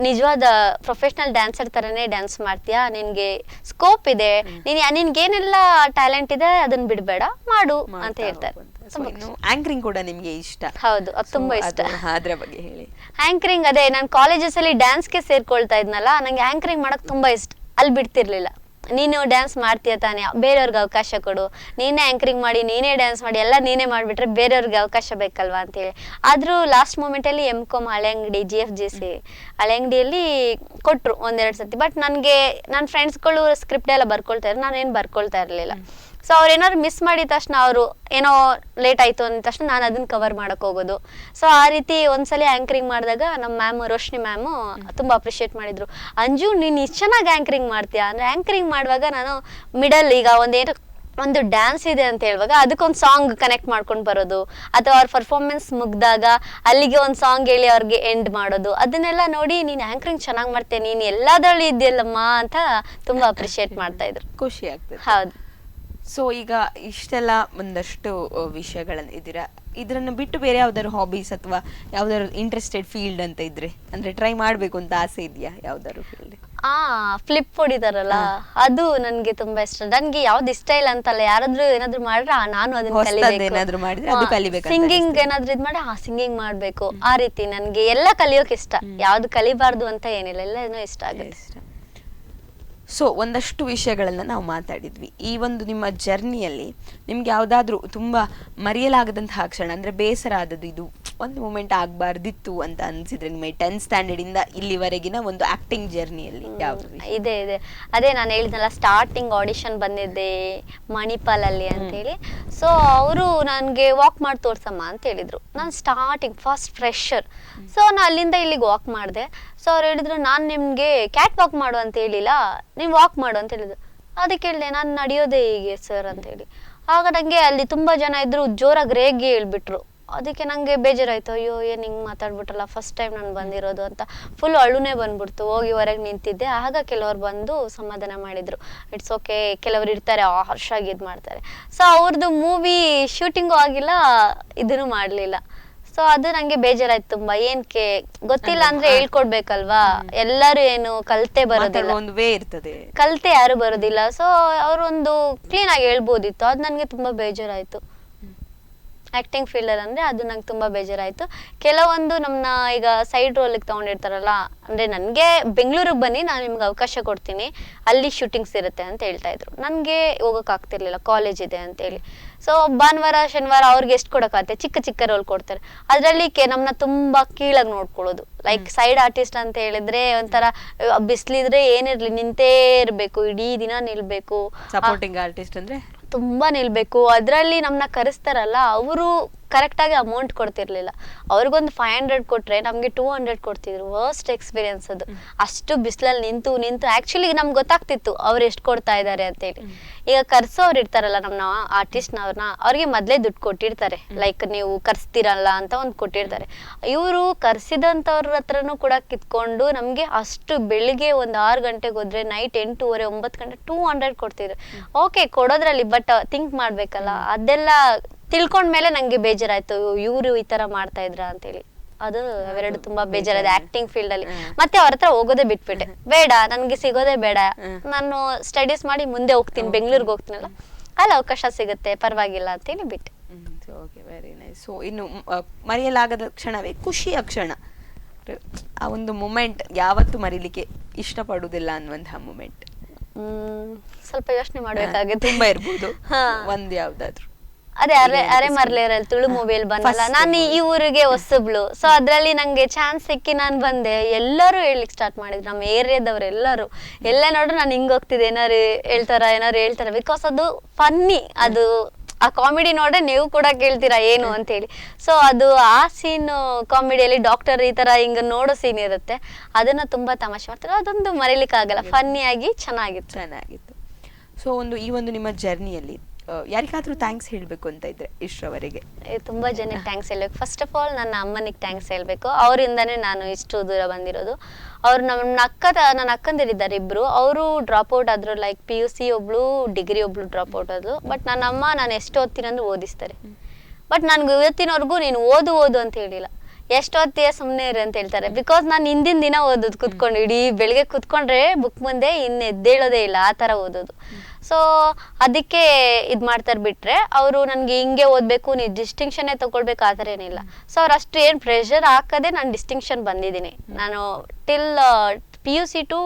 ನಿಜವಾದ ಪ್ರೊಫೆಷನಲ್ ಡ್ಯಾನ್ಸರ್ ತರನೇ ಡ್ಯಾನ್ಸ್ ಮಾಡ್ತೀಯಾ? ನಿನ್ಗೆ ಸ್ಕೋಪ್ ಇದೆ. ನೀನು ನಿನ್ಗೇನೆಲ್ಲ ಟ್ಯಾಲೆಂಟ್ ಇದೆ ಅದನ್ನ ಬಿಡಬೇಡ ಮಾಡು ಅಂತ ಹೇಳ್ತಾರೆ. ಆಂಕರಿಂಗ್ ಕೂಡ ನಿಮಗೆ ಇಷ್ಟ. ಹೌದು ಅದು ತುಂಬಾ ಇಷ್ಟ. ಅದರ ಬಗ್ಗೆ ಹೇಳಿ. ಆಂಕರಿಂಗ್ ಅದೇ ನಾನು ಕಾಲೇಜಸ್ ಅಲ್ಲಿ ಡ್ಯಾನ್ಸ್ಗೆ ಸೇರ್ಕೊಳ್ತಾ ಇದ್ನಲ್ಲ ನಂಗೆ ಆಂಕರಿಂಗ್ ಮಾಡಕ್ ತುಂಬಾ ಇಷ್ಟ. ಅಲ್ಲಿ ಬಿಡ್ತಿರ್ಲಿಲ್ಲ. ನೀನು ಡ್ಯಾನ್ಸ್ ಮಾಡ್ತೀಯ ತಾನೇ, ಬೇರೆಯವ್ರಿಗೆ ಅವಕಾಶ ಕೊಡು. ನೀನೇ ಆ್ಯಂಕರಿಂಗ್ ಮಾಡಿ, ನೀನೇ ಡ್ಯಾನ್ಸ್ ಮಾಡಿ, ಎಲ್ಲ ನೀನೇ ಮಾಡಿಬಿಟ್ರೆ ಬೇರೆಯವ್ರಿಗೆ ಅವಕಾಶ ಬೇಕಲ್ವಾ ಅಂತೇಳಿ. ಆದರೂ ಲಾಸ್ಟ್ ಮೂಮೆಂಟಲ್ಲಿ ಎಂ ಕಾಮ್ ಹಳೆ ಅಂಗಡಿ ಜಿ ಎಫ್ ಜಿ ಸಿ ಹಳೆ ಅಂಗಡಿಯಲ್ಲಿ ಕೊಟ್ಟರು ಒಂದೆರಡು ಸತಿ ಬಟ್ ನನಗೆ ನನ್ನ ಫ್ರೆಂಡ್ಸ್ಗಳು ಸ್ಕ್ರಿಪ್ಟ್ ಎಲ್ಲ ಬರ್ಕೊಳ್ತಾ ಇದ್ರು, ನಾನೇನು ಬರ್ಕೊಳ್ತಾ ಇರಲಿಲ್ಲ. ಸೊ ಅವ್ರು ಏನಾದ್ರು ಮಿಸ್ ಮಾಡಿದ ತಕ್ಷಣ ಅವರು ಏನೋ ಲೇಟ್ ಆಯ್ತು ಅಂದ ತಕ್ಷಣ ನಾನು ಅದನ್ನ ಕವರ್ ಮಾಡಕ್ ಹೋಗೋದು. ಸೊ ಆ ರೀತಿ ಒಂದ್ಸಲಿ ಆಂಕರಿಂಗ್ ಮಾಡಿದಾಗ ನಮ್ಮ ಮ್ಯಾಮ್ ರೋಶ್ನಿ ಮ್ಯಾಮು ತುಂಬಾ ಅಪ್ರಿಷಿಯೇಟ್ ಮಾಡಿದ್ರು. ಅಂಜು ನೀನು ಇಷ್ಟು ಚೆನ್ನಾಗಿ ಆಂಕರಿಂಗ್ ಮಾಡ್ತೀಯಾ? ಅಂದ್ರೆ ಆಂಕರಿಂಗ್ ಮಾಡುವಾಗ ನಾನು ಮಿಡಲ್ ಈಗ ಒಂದೇನು ಒಂದು ಡ್ಯಾನ್ಸ್ ಇದೆ ಅಂತ ಹೇಳುವಾಗ ಅದಕ್ಕೊಂದು ಸಾಂಗ್ ಕನೆಕ್ಟ್ ಮಾಡ್ಕೊಂಡು ಬರೋದು. ಅಥವಾ ಅವ್ರ ಪರ್ಫಾರ್ಮೆನ್ಸ್ ಮುಗ್ದಾಗ ಅಲ್ಲಿಗೆ ಒಂದು ಸಾಂಗ್ ಹೇಳಿ ಅವ್ರಿಗೆ ಎಂಡ್ ಮಾಡೋದು. ಅದನ್ನೆಲ್ಲ ನೋಡಿ ನೀನು ಆಂಕರಿಂಗ್ ಚೆನ್ನಾಗಿ ಮಾಡ್ತೀಯ? ನೀನು ಎಲ್ಲದರಲ್ಲೂ ಇದೆಯಲ್ಲಮ್ಮ ಅಂತ ತುಂಬಾ ಅಪ್ರಿಷಿಯೇಟ್ ಮಾಡ್ತಾ ಇದ್ರು. ಖುಷಿ ಆಗ್ತದೆ ಹೌದು. ಸೊ ಈಗ ಇಷ್ಟೆಲ್ಲ ಒಂದಷ್ಟು ವಿಷಯಗಳನ್ನು ಇದ್ದೀರಾ. ಇದನ್ನು ಬಿಟ್ಟು ಬೇರೆ ಯಾವ್ದಾದ್ರು ಹಾಬೀಸ್ ಅಥವಾ ಯಾವ್ದಾದ್ರು ಇಂಟ್ರೆಸ್ಟೆಡ್ ಫೀಲ್ಡ್ ಅಂತ ಇದ್ರೆ? ಅಂದ್ರೆ ಟ್ರೈ ಮಾಡ್ಬೇಕು ಅಂತ ಆಸೆ ಇದೆಯಾ ಯಾವ್ದಾದ್ರು ಫೀಲ್ಡ್ ಆ ಫ್ಲಿಪ್ ಹೊಡಿತಾರಲ್ಲ ಅದು ನನ್ಗೆ ತುಂಬಾ ಇಷ್ಟ. ನನ್ಗೆ ಯಾವ್ದು ಇಷ್ಟ ಇಲ್ಲ ಅಂತಲ್ಲ ಯಾರಾದ್ರೂ ಏನಾದ್ರು ಮಾಡ್ರೆ ನಾನು ಅದನ್ನ ಕಲಿಬೇಕು. ಏನಾದ್ರೂ ಮಾಡಿದ್ರೆ ಅದು ಕಲಿಬೇಕಂತ ಸಿಂಗಿಂಗ್. ಏನಾದ್ರು ಇದ್ ಮಾಡಿ ಆ ಸಿಂಗಿಂಗ್ ಮಾಡ್ಬೇಕು. ಆ ರೀತಿ ನನ್ಗೆ ಎಲ್ಲ ಕಲಿಯೋಕೆ ಇಷ್ಟ. ಯಾವ್ದು ಕಲಿಬಾರ್ದು ಅಂತ ಏನಿಲ್ಲ ಎಲ್ಲನೂ ಇಷ್ಟ. ಆಗುತ್ತೆ. ಸೊ ಒಂದಷ್ಟು ವಿಷಯಗಳನ್ನು ನಾವು ಮಾತಾಡಿದ್ವಿ. ಈ ಒಂದು ನಿಮ್ಮ ಜರ್ನಿಯಲ್ಲಿ ನಿಮ್ಗೆ ಯಾವುದಾದ್ರೂ ತುಂಬಾ ಮರೆಯಲಾಗದಂತಹ ಕ್ಷಣ ಅಂದ್ರೆ ಬೇಸರ ಆದದ್ದು ಇದು ಒಂದು ಮೂಮೆಂಟ್ ಆಗಬಾರ್ದಿತ್ತು ಅಂತ ಅನ್ಸಿದ್ರೆ ನಿಮಗೆ ಸ್ಟ್ಯಾಂಡರ್ಡ್ ಇಂದ ಇಲ್ಲಿವರೆಗಿನ ಒಂದು ಆಕ್ಟಿಂಗ್ ಜರ್ನಿಯಲ್ಲಿ ಯಾವುದು? ಇದೆ ಇದೆ. ಅದೇ ನಾನು ಹೇಳಿದ್ನಲ್ಲ ಸ್ಟಾರ್ಟಿಂಗ್ ಆಡಿಷನ್ ಬಂದಿದ್ದೆ ಮಣಿಪಾಲಲ್ಲಿ ಅಂತೇಳಿ ಸೊ ಅವರು ನನಗೆ ವಾಕ್ ಮಾಡಿ ತೋರ್ಸಮ್ಮ ಅಂತ ಹೇಳಿದ್ರು. ನಾನು ಸ್ಟಾರ್ಟಿಂಗ್ ಫಸ್ಟ್ ಫ್ರೆಶರ್ ಸೊ ನಾನು ಅಲ್ಲಿಂದ ಇಲ್ಲಿಗೆ ವಾಕ್ ಮಾಡಿದೆ. ಸೊ ಅವ್ರು ಹೇಳಿದ್ರು, ನಾನು ನಿಮಗೆ ಕ್ಯಾಟ್ ವಾಕ್ ಮಾಡು ಅಂತ ಹೇಳಿಲ್ಲ, ನೀವು ವಾಕ್ ಮಾಡು ಅಂತ ಹೇಳಿದ್ರು. ಅದಕ್ಕೆ ಹೇಳಿದೆ, ನಾನು ನಡೆಯೋದೇ ಹೀಗೆ ಸರ್ ಅಂತ ಹೇಳಿ. ಆಗ ನನಗೆ ಅಲ್ಲಿ ತುಂಬ ಜನ ಇದ್ದರು ಜೋರಾಗಿ ರೇಗಿ ಹೇಳ್ಬಿಟ್ರು. ಅದಕ್ಕೆ ನನಗೆ ಬೇಜಾರಾಯ್ತು, ಅಯ್ಯೋ, ಏನು ಹಿಂಗೆ ಮಾತಾಡ್ಬಿಟ್ರಲ್ಲ ಫಸ್ಟ್ ಟೈಮ್ ನಾನು ಬಂದಿರೋದು ಅಂತ. ಫುಲ್ ಅಳುನೇ ಬಂದ್ಬಿಡ್ತು, ಹೋಗಿ ಹೊರಗೆ ನಿಂತಿದ್ದೆ. ಆಗ ಕೆಲವರು ಬಂದು ಸಮಾಧಾನ ಮಾಡಿದರು. ಇಟ್ಸ್ ಓಕೆ ಕೆಲವರು ಇರ್ತಾರೆ ಹರ್ಷ ಆಗಿ ಇದ್ ಮಾಡ್ತಾರೆ. ಸೊ ಅವ್ರದ್ದು ಮೂವಿ ಶೂಟಿಂಗು ಆಗಿಲ್ಲ, ಇದನ್ನು ಮಾಡ್ಲಿಲ್ಲ. ಸೊ ಅದು ನಂಗೆ ಬೇಜಾರಾಯ್ತು ತುಂಬಾ. ಏನ್ಕೆ ಗೊತ್ತಿಲ್ಲ ಅಂದ್ರೆ ಹೇಳ್ಕೊಡ್ಬೇಕಲ್ವಾ? ಎಲ್ಲರೂ ಏನು ಕಲ್ತೆ ಬರೋದಿಲ್ಲ. ಮಾತಾಡುವ ಒಂದು ವೇ ಇರ್ತದೆ. ಕಲ್ತೆ ಯಾರು ಬರೋದಿಲ್ಲ. ಸೊ ಒಂದು ಕ್ಲೀನ್ ಆಗಿ ಹೇಳ್ಬೋದಿತ್ತು. ಅದು ನನಗೆ ತುಂಬಾ ಬೇಜಾರಾಯ್ತು. ಆಕ್ಟಿಂಗ್ ಫೀಲ್ಡರ್ ಅಂದ್ರೆ ಅದು ನಂಗೆ ತುಂಬಾ ಬೇಜಾರಾಯ್ತು. ಕೆಲವೊಂದು ನಮ್ಮನ್ನ ಈಗ ಸೈಡ್ ರೋಲಿಗೆ ತಗೊಂಡಿರ್ತಾರಲ್ಲ ಅಂದ್ರೆ ನನಗೆ ಬೆಂಗಳೂರಿಗೆ ಬನ್ನಿ ನಾನು ನಿಮ್ಗೆ ಅವಕಾಶ ಕೊಡ್ತೀನಿ. ಅಲ್ಲಿ ಶೂಟಿಂಗ್ಸ್ ಇರುತ್ತೆ ಅಂತ ಹೇಳ್ತಾ ಇದ್ರು. ನನಗೆ ಹೋಗಕ್ ಆಗ್ತಿರ್ಲಿಲ್ಲ. ಕಾಲೇಜ್ ಇದೆ ಅಂತ ಹೇಳಿ ಸೊ ಭಾನುವಾರ ಶನಿವಾರ ಅವ್ರಿಗೆ ಎಷ್ಟು ಕೊಡಕ್ಕಾಗತ್ತೆ ಚಿಕ್ಕ ಚಿಕ್ಕ ರೋಲ್ ಕೊಡ್ತಾರೆ. ಅದರಲ್ಲಿ ಕೆ ನಮ್ಮನ್ನ ತುಂಬಾ ಕೀಳಾಗಿ ನೋಡ್ಕೊಳ್ಳೋದು. ಲೈಕ್ ಸೈಡ್ ಆರ್ಟಿಸ್ಟ್ ಅಂತ ಹೇಳಿದ್ರೆ ಒಂಥರ ಬಿಸಿಲಿದ್ರೆ ಏನಿರಲಿ ನಿಂತೇ ಇರಬೇಕು. ಇಡೀ ದಿನ ನಿಲ್ಬೇಕು. ಸಪೋರ್ಟಿಂಗ್ ಆರ್ಟಿಸ್ಟ್ ಅಂದ್ರೆ? ತುಂಬಾ ನಿಲ್ಬೇಕು. ಅದರಲ್ಲಿ ನಮ್ಮನ್ನ ಕರೆಸ್ತಾರಲ್ಲ ಅವರು ಕರೆಕ್ಟಾಗಿ ಅಮೌಂಟ್ ಕೊಡ್ತಿರ್ಲಿಲ್ಲ. ಅವ್ರಿಗೊಂದು ಫೈವ್ ಹಂಡ್ರೆಡ್ ಕೊಟ್ರೆ ನಮಗೆ ಟೂ ಹಂಡ್ರೆಡ್ ಕೊಡ್ತಿದ್ರು. ವರ್ಸ್ಟ್ ಎಕ್ಸ್ಪೀರಿಯನ್ಸ್ ಅದು. ಅಷ್ಟು ಬಿಸಿಲಲ್ಲಿ ನಿಂತು ನಿಂತು ಆ್ಯಕ್ಚುಲಿ ನಮ್ಗೆ ಗೊತ್ತಾಗ್ತಿತ್ತು ಅವ್ರು ಎಷ್ಟು ಕೊಡ್ತಾ ಇದ್ದಾರೆ ಅಂತೇಳಿ. ಈಗ ಕರ್ಸೋರು ಇರ್ತಾರಲ್ಲ ನಮ್ಮ ಆರ್ಟಿಸ್ಟ್ನವ್ರನ್ನ ಅವ್ರಿಗೆ ಮೊದಲೇ ದುಡ್ಡು ಕೊಟ್ಟಿರ್ತಾರೆ. ಲೈಕ್ ನೀವು ಕರ್ಸ್ತಿರಲ್ಲ ಅಂತ ಒಂದು ಕೊಟ್ಟಿರ್ತಾರೆ. ಇವರು ಕರ್ಸಿದಂಥವ್ರ ಹತ್ರನೂ ಕೂಡ ಕಿತ್ಕೊಂಡು ನಮಗೆ ಅಷ್ಟು ಬೆಳಿಗ್ಗೆ ಒಂದು ಆರು ಗಂಟೆಗೆ ಹೋದ್ರೆ ನೈಟ್ ಎಂಟೂವರೆ ಒಂಬತ್ತು ಗಂಟೆ ಟೂ ಹಂಡ್ರೆಡ್ ಕೊಡ್ತಿದ್ರು. ಓಕೆ ಕೊಡೋದ್ರಲ್ಲಿ ಬಟ್ ಥಿಂಕ್ ಮಾಡಬೇಕಲ್ಲ. ಅದೆಲ್ಲ ತಿಳ್ಕೊಂಡ್ಮೇಲೆ ನಂಗೆ ಬೇಜಾರಾಯ್ತು ಇವರು ಈ ತರ ಮಾಡ್ತಾ ಇದ್ರ ಅಂತೇಳಿ. ಅದು ಅವೆರಡು ತುಂಬಾ ಬೇಜಾರಾದ ಆಕ್ಟಿಂಗ್ ಫೀಲ್ಡ್ ಅಲ್ಲಿ. ಮತ್ತೆ ಅವ್ರ ಹತ್ರ ಹೋಗೋದೇ ಬಿಟ್ಬಿಟ್ಟೆ. ಬೇಡ ನನ್ಗೆ ಸಿಗೋದೇ ಬೇಡ. ನಾನು ಸ್ಟಡೀಸ್ ಮಾಡಿ ಮುಂದೆ ಹೋಗ್ತೀನಿ ಬೆಂಗಳೂರಿಗೆ ಹೋಗ್ತೀನಲ್ಲ ಅಲ್ಲಿ ಅವಕಾಶ ಸಿಗುತ್ತೆ ಪರವಾಗಿಲ್ಲ ಅಂತೇಳಿ ಬಿಟ್ಟೆ. ಓಕೆ ವೆರಿ ನೈಸ್ ಸೊ ಇನ್ನು ಮರೆಯಲಾಗದ ಕ್ಷಣವೇ ಖುಷಿಯ ಕ್ಷಣ. ಆ ಒಂದು ಮೂಮೆಂಟ್ ಯಾವತ್ತು ಮರೀಲಿಕ್ಕೆ ಇಷ್ಟಪಡುವುದಿಲ್ಲ ಅನ್ನುವಂತಹ ಮೂಮೆಂಟ್ ಸ್ವಲ್ಪ ಯೋಚನೆ ಮಾಡಬೇಕಾಗುತ್ತೆ. ತುಂಬಾ ಇರ್ಬೋದು. ಒಂದ್ ಯಾವ್ದಾದ್ರು ಅದೇ ಅರೆ ಅರೆ ಮರ್ಲೇರಲ್ಲಿ ತುಳು ಮೊಬೈಲ್ ಬಂದಲ್ಲ. ನಾನು ಈ ಊರಿಗೆ ಹೊಸಬ್ಳು. ಸೊ ಅದರಲ್ಲಿ ನನಗೆ ಚಾನ್ಸ್ ಸಿಕ್ಕಿ ನಾನು ಬಂದೆ. ಎಲ್ಲರೂ ಹೇಳಲಿಕ್ಕೆ ಸ್ಟಾರ್ಟ್ ಮಾಡಿದ್ರು. ನಮ್ಮ ಏರಿಯಾದವ್ರು ಎಲ್ಲರೂ. ಎಲ್ಲ ನೋಡ್ರೆ ನಾನು ಹಿಂಗೆ ಹೋಗ್ತಿದ್ದೆ. ಏನಾರು ಹೇಳ್ತಾರ ಏನಾರು ಹೇಳ್ತಾರ. ಬಿಕಾಸ್ ಅದು ಫನ್ನಿ ಅದು ಆ ಕಾಮಿಡಿ ನೋಡ್ರೆ ನೀವು ಕೂಡ ಕೇಳ್ತೀರಾ ಏನು ಅಂತೇಳಿ. ಸೊ ಅದು ಆ ಸೀನ್ ಕಾಮಿಡಿಯಲ್ಲಿ ಡಾಕ್ಟರ್ ಈ ತರ ಹಿಂಗೆ ನೋಡೋ ಸೀನ್ ಇರುತ್ತೆ. ಅದನ್ನ ತುಂಬಾ ತಮಾಷೆ ಮಾಡ್ತಾರೆ. ಅದೊಂದು ಮರೀಲಿಕ್ಕೆ ಆಗಲ್ಲ ಫನ್ನಿ ಆಗಿ ಚೆನ್ನಾಗಿತ್ತು. ಚೆನ್ನಾಗಿತ್ತು. ಸೊ ಒಂದು ಈ ಒಂದು ನಿಮ್ಮ ಜರ್ನಿಯಲ್ಲಿ ಯಾರಿಗಾದ್ರೂ ಥ್ಯಾಂಕ್ಸ್ ಹೇಳ್ಬೇಕು ಅಂತ ಇದ್ರೆ ಇಷ್ಟರವರೆಗೆ ತುಂಬಾ ಜನಕ್ಕೆ ಥ್ಯಾಂಕ್ಸ್ ಹೇಳ್ಬೇಕು. ಫಸ್ಟ್ ಆಫ್ ಆಲ್ ನನ್ನ ಅಮ್ಮನಿಗೆ ಥ್ಯಾಂಕ್ಸ್ ಹೇಳ್ಬೇಕು. ಅವರಿಂದನೇ ನಾನು ಇಷ್ಟು ದೂರ ಬಂದಿರೋದು. ಅವ್ರು ನಮ್ಮ ಅಕ್ಕ ನನ್ನ ಅಕ್ಕಂದಿರಿದ್ದಾರೆ ಇಬ್ಬರು ಅವರು ಡ್ರಾಪ್ ಔಟ್ ಆದ್ರು ಲೈಕ್ ಪಿ ಯು ಸಿ ಒಬ್ಳು ಡಿಗ್ರಿ ಒಬ್ಳು ಡ್ರಾಪ್ ಔಟ್ ಆದ್ರು. ಬಟ್ ನನ್ನ ಅಮ್ಮ ನಾನು ಎಷ್ಟು ಓದ್ತೀನಿ ಅಂದ್ರೆ ಓದಿಸ್ತಾರೆ ಬಟ್ ನನ್ಗೆ ಇವತ್ತಿನವರೆಗೂ ನೀನು ಓದು ಓದು ಅಂತ ಹೇಳಿಲ್ಲ. ಎಷ್ಟು ಓದ್ತೀಯ ಸುಮ್ಮನೆ ಇರು ಅಂತ ಹೇಳ್ತಾರೆ. ಬಿಕಾಸ್ ನಾನು ಹಿಂದಿನ ದಿನ ಓದೋದು ಕುತ್ಕೊಂಡು ಇಡೀ ಬೆಳಗ್ಗೆ ಕುತ್ಕೊಂಡ್ರೆ ಬುಕ್ ಮುಂದೆ ಇನ್ನು ಎದ್ದೇಳೋದೇ ಇಲ್ಲ ಆ ಥರ ಓದೋದು. ಸೊ ಅದಕ್ಕೆ ಇದು ಮಾಡ್ತಾರೆ ಬಿಟ್ರೆ ಅವರು ನನಗೆ ಹಿಂಗೆ ಓದಬೇಕು ನೀವು ಡಿಸ್ಟಿಂಕ್ಷನ್ನೇ ತಗೊಳ್ಬೇಕು ಆ ಥರ ಏನಿಲ್ಲ. ಸೊ ಅವ್ರು ಅಷ್ಟು ಏನು ಪ್ರೆಷರ್ ಹಾಕದೆ ನಾನು ಡಿಸ್ಟಿಂಕ್ಷನ್ ಬಂದಿದ್ದೀನಿ. ನಾನು till P U C two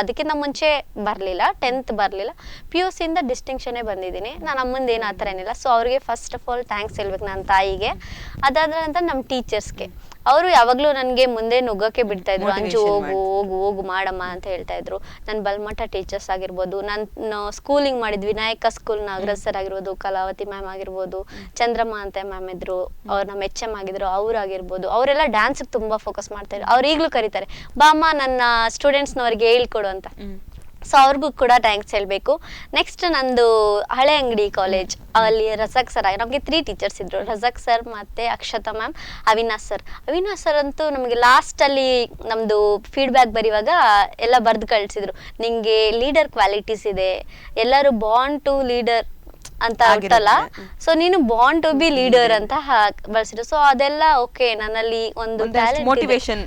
ಅದಕ್ಕಿಂತ ಮುಂಚೆ ಬರಲಿಲ್ಲ ಟೆಂತ್ ಬರಲಿಲ್ಲ. ಪಿ ಯು ಸಿಯಿಂದ ಡಿಸ್ಟಿಂಕ್ಷನೇ ಬಂದಿದ್ದೀನಿ. ನಾನು ಅಮ್ಮಂದು ಏನು ಆ ಥರ ಏನಿಲ್ಲ. ಸೊ ಅವ್ರಿಗೆ ಫಸ್ಟ್ ಆಫ್ ಆಲ್ ಥ್ಯಾಂಕ್ಸ್ ಹೇಳ್ಬೇಕು ನನ್ನ ತಾಯಿಗೆ. ಅದಾದ ನಂತರ ನಮ್ಮ ಟೀಚರ್ಸ್ಗೆ ಅವರು ಯಾವಾಗ್ಲೂ ನನಗೆ ಮುಂದೆ ನುಗ್ಗಕ್ಕೆ ಬಿಡ್ತಾ ಇದ್ರು. ಅಂಜು ಹೋಗು ಹೋಗು ಹೋಗು ಮಾಡಮ್ಮ ಅಂತ ಹೇಳ್ತಾ ಇದ್ರು. ನನ್ ಬಲ್ಮಠ ಟೀಚರ್ಸ್ ಆಗಿರ್ಬೋದು ನಾನು ಸ್ಕೂಲಿಂಗ್ ಮಾಡಿದ್ವಿ. ವಿನಾಯಕ ಸ್ಕೂಲ್ ನಾಗರಾಜ್ ಸರ್ ಆಗಿರ್ಬೋದು ಕಲಾವತಿ ಮ್ಯಾಮ್ ಆಗಿರ್ಬೋದು ಚಂದ್ರಮ್ಮ ಅಂತ ಮ್ಯಾಮ್ ಇದ್ರು. ಅವ್ರ ನಮ್ಮ ಎಚ್ ಎಂ ಆಗಿದ್ರು. ಅವ್ರು ಆಗಿರ್ಬೋದು. ಅವರೆಲ್ಲ ಡ್ಯಾನ್ಸ್ ತುಂಬಾ ಫೋಕಸ್ ಮಾಡ್ತಾ ಇದ್ರು. ಅವ್ರು ಈಗಲೂ ಕರೀತಾರೆ. ಬಾಮ್ಮ ನನ್ನ ಸ್ಟೂಡೆಂಟ್ಸ್ನವ್ರಿಗೆ ಹೇಳ್ಕೊಡು ಅಂತ. ಸೊ ಅವ್ರಿಗೂ ಕೂಡ ಥ್ಯಾಂಕ್ಸ್ ಹೇಳಬೇಕು. ನೆಕ್ಸ್ಟ್ ನಂದು ಹಳೆ ಅಂಗಡಿ ಕಾಲೇಜ್ ಅಲ್ಲಿ ರಜಕ್ ಸರ್ ನಮಗೆ ತ್ರೀ ಟೀಚರ್ಸ್ ಇದ್ರು. ರಜಕ್ ಸರ್ ಮತ್ತೆ Akshata ma'am Avinash sir Avinash sir ಅಂತೂ ನಮಗೆ ಲಾಸ್ಟಲ್ಲಿ ನಮ್ಮದು ಫೀಡ್ಬ್ಯಾಕ್ ಬರೆಯುವಾಗ ಎಲ್ಲ ಬರೆದು ಕಳಿಸಿದ್ರು. ನಿಮಗೆ ಲೀಡರ್ ಕ್ವಾಲಿಟೀಸ್ ಇದೆ. ಎಲ್ಲರೂ ಬಾಂಡ್ ಟು ಲೀಡರ್ ಅಂತ ಆಗ್ತಲ್ಲ. ಸೊ ನೀನು ಬಾಂಡ್ ಟು ಬಿ ಲೀಡರ್ ಅಂತ ಬಳಸಿದ್ರು. ಸೊ ಅದೆಲ್ಲ ಓಕೆ ನನ್ನಲ್ಲಿ ಒಂದು ಮೋಟಿವೇಶನ್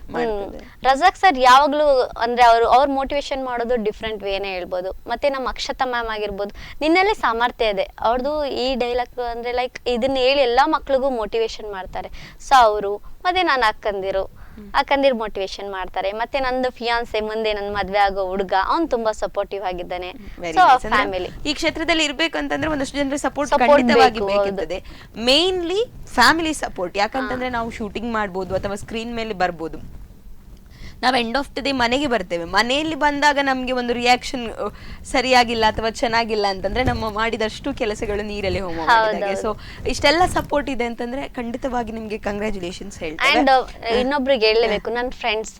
ರಜಾಕ್ ಸರ್ ಯಾವಾಗ್ಲೂ ಅಂದ್ರೆ ಅವರು ಅವ್ರ ಮೋಟಿವೇಶನ್ ಮಾಡೋದು ಡಿಫ್ರೆಂಟ್ ವೇನೇ ಹೇಳ್ಬೋದು. ಮತ್ತೆ ನಮ್ಮ ಅಕ್ಷತಾ ಮ್ಯಾಮ್ ಆಗಿರ್ಬೋದು. ನಿನ್ನಲ್ಲಿ ಸಾಮರ್ಥ್ಯ ಇದೆ. ಅವ್ರದ್ದು ಈ ಡೈಲಾಗ್ ಅಂದ್ರೆ ಲೈಕ್ ಇದನ್ನ ಹೇಳಿ ಎಲ್ಲಾ ಮಕ್ಳಿಗೂ ಮೋಟಿವೇಶನ್ ಮಾಡ್ತಾರೆ. ಸೊ ಅವರು ಮತ್ತೆ ನಾನು ಅಕ್ಕಂದಿರು. ಅಕ್ಕಂದಿರು ಮೋಟಿವೇಶನ್ ಮಾಡ್ತಾರೆ. ಮತ್ತೆ ನಂದು ಫಿಯಾನ್ಸೆ ಮುಂದೆ ನನ್ನ ಮದ್ವೆ ಆಗೋ ಹುಡುಗ ಅವ್ನು ತುಂಬಾ ಸಪೋರ್ಟಿವ್ ಆಗಿದ್ದಾನೆ. ಫ್ಯಾಮಿಲಿ ಈ ಕ್ಷೇತ್ರದಲ್ಲಿ ಇರ್ಬೇಕು ಅಂತಂದ್ರೆ ಒಂದಷ್ಟು ಜನರ ಸಪೋರ್ಟ್ ಖಂಡಿತವಾಗಿ ಬೇಕು, ಬೇಕಿರ್ತದೆ. ಮೇನ್ಲಿ ಫ್ಯಾಮಿಲಿ ಸಪೋರ್ಟ್ ಯಾಕಂತಂದ್ರೆ ನಾವು ಶೂಟಿಂಗ್ ಮಾಡ್ಬೋದು ಅಥವಾ ಸ್ಕ್ರೀನ್ ಮೇಲೆ ಬರ್ಬೋದು. ನಾವು ಎಂಡ್ ಆಫ್ ದ ಡೇ ಮನೆಗೆ ಬರ್ತೇವೆ. ಮನೆಯಲ್ಲಿ ಬಂದಾಗ ನಮಗೆ ಒಂದು ರಿಯಾಕ್ಷನ್ ಸರಿಯಾಗಿಲ್ಲ ಅಥವಾ ಚೆನ್ನಾಗಿಲ್ಲ ಅಂತಂದ್ರೆ ನಮ್ಮ ಮಾಡಿದಷ್ಟು ಕೆಲಸಗಳು ನೀರಲ್ಲಿ ಮಾಡಿದಾಗೆ ಸೊ ಇಷ್ಟೆಲ್ಲ ಸಪೋರ್ಟ್ ಇದೆ ಅಂತಂದ್ರೆ ಖಂಡಿತವಾಗಿ ನಿಮ್ಗೆ ಕಂಗ್ರಾಚುಲೇಷನ್ಸ್ ಹೇಳ್ತೇವೆ. ಅಂಡ್ ಇನ್ನೊಬ್ರಿಗೆ ಹೇಳಲೇಬೇಕು ನನ್ನ ಫ್ರೆಂಡ್ಸ್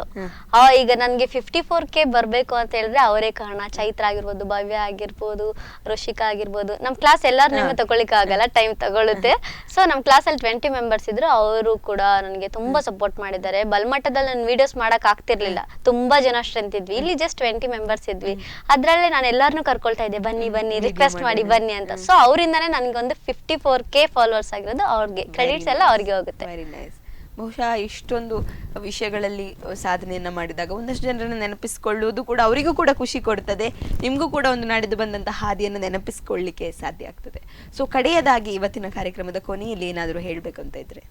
ಈಗ ನನಗೆ ಫಿಫ್ಟಿ ಫೋರ್ ಕೆ ಬರಬೇಕು ಅಂತ ಹೇಳಿದ್ರೆ ಅವರೇ ಕಾರಣ. ಚೈತ್ರ ಆಗಿರ್ಬೋದು ಭವ್ಯ ಆಗಿರ್ಬೋದು ಋಷಿಕಾ ಆಗಿರ್ಬೋದು. ನಮ್ಮ ಕ್ಲಾಸ್ ಎಲ್ಲಾರನ್ನೂ ತಗೊಳ್ಳಿಕ್ಕೆ ಆಗಲ್ಲ ಟೈಮ್ ತಗೊಳ್ಳುತ್ತೆ ಸೊ ನಮ್ಮ ಕ್ಲಾಸಲ್ಲಿ ಟ್ವೆಂಟಿ ಮೆಂಬರ್ಸ್ ಇದ್ರು ಅವರು ಕೂಡ ನನಗೆ ತುಂಬಾ ಸಪೋರ್ಟ್ ಮಾಡಿದ್ದಾರೆ. ಬಲ್ಮಟ್ಟದಲ್ಲಿ ನಾನು ವಿಡಿಯೋಸ್ ಮಾಡಕ್ ಆಗ್ತಿರ್ಲಿಲ್ಲ. ತುಂಬಾ ಜನ ಸ್ಟ್ರೆಂತ್ ಇದ್ವಿ. ಇಲ್ಲಿ ಜಸ್ಟ್ ಟ್ವೆಂಟಿ ಮೆಂಬರ್ಸ್ ಇದ್ವಿ. ಅದ್ರಲ್ಲೇ ನಾನು ಎಲ್ಲರನ್ನೂ ಕರ್ಕೊಳ್ತಾ ಇದ್ದೆ ಬನ್ನಿ ಬನ್ನಿ ರಿಕ್ವೆಸ್ಟ್ ಮಾಡಿ ಬನ್ನಿ. ಅಂತ. ಸೊ ಅವರಿಂದಾನೇ ನನಗೊಂದು ಫಿಫ್ಟಿ ಫೋರ್ ಕೆ ಫಾಲೋವರ್ಸ್ ಆಗಿರೋದು ಅವ್ರಿಗೆ. ಕ್ರೆಡಿಟ್ಸ್ ಎಲ್ಲ ಅವ್ರಿಗೆ ಹೋಗುತ್ತೆ. ಬಹುಶಃ ಇಷ್ಟೊಂದು ವಿಷಯಗಳಲ್ಲಿ ಸಾಧನೆಯನ್ನ ಮಾಡಿದಾಗ ಒಂದಷ್ಟು ಜನರನ್ನು ನೆನಪಿಸಿಕೊಳ್ಳುವುದು ಕೂಡ ಅವರಿಗೂ ಕೂಡ ಖುಷಿ ಕೊಡ್ತದೆ. ನಿಮಗೂ ಕೂಡ ಒಂದು ನಡೆದು ಬಂದಂತಹ ಹಾದಿಯನ್ನು ನೆನಪಿಸಿಕೊಳ್ಳಿಕ್ಕೆ ಸಾಧ್ಯ ಆಗ್ತದೆ. ಸೊ ಕಡೆಯದಾಗಿ ಇವತ್ತಿನ ಕಾರ್ಯಕ್ರಮದ ಕೊನೆಯಲ್ಲಿ ಏನಾದರೂ ಅಂತ ಇದ್ರೆ.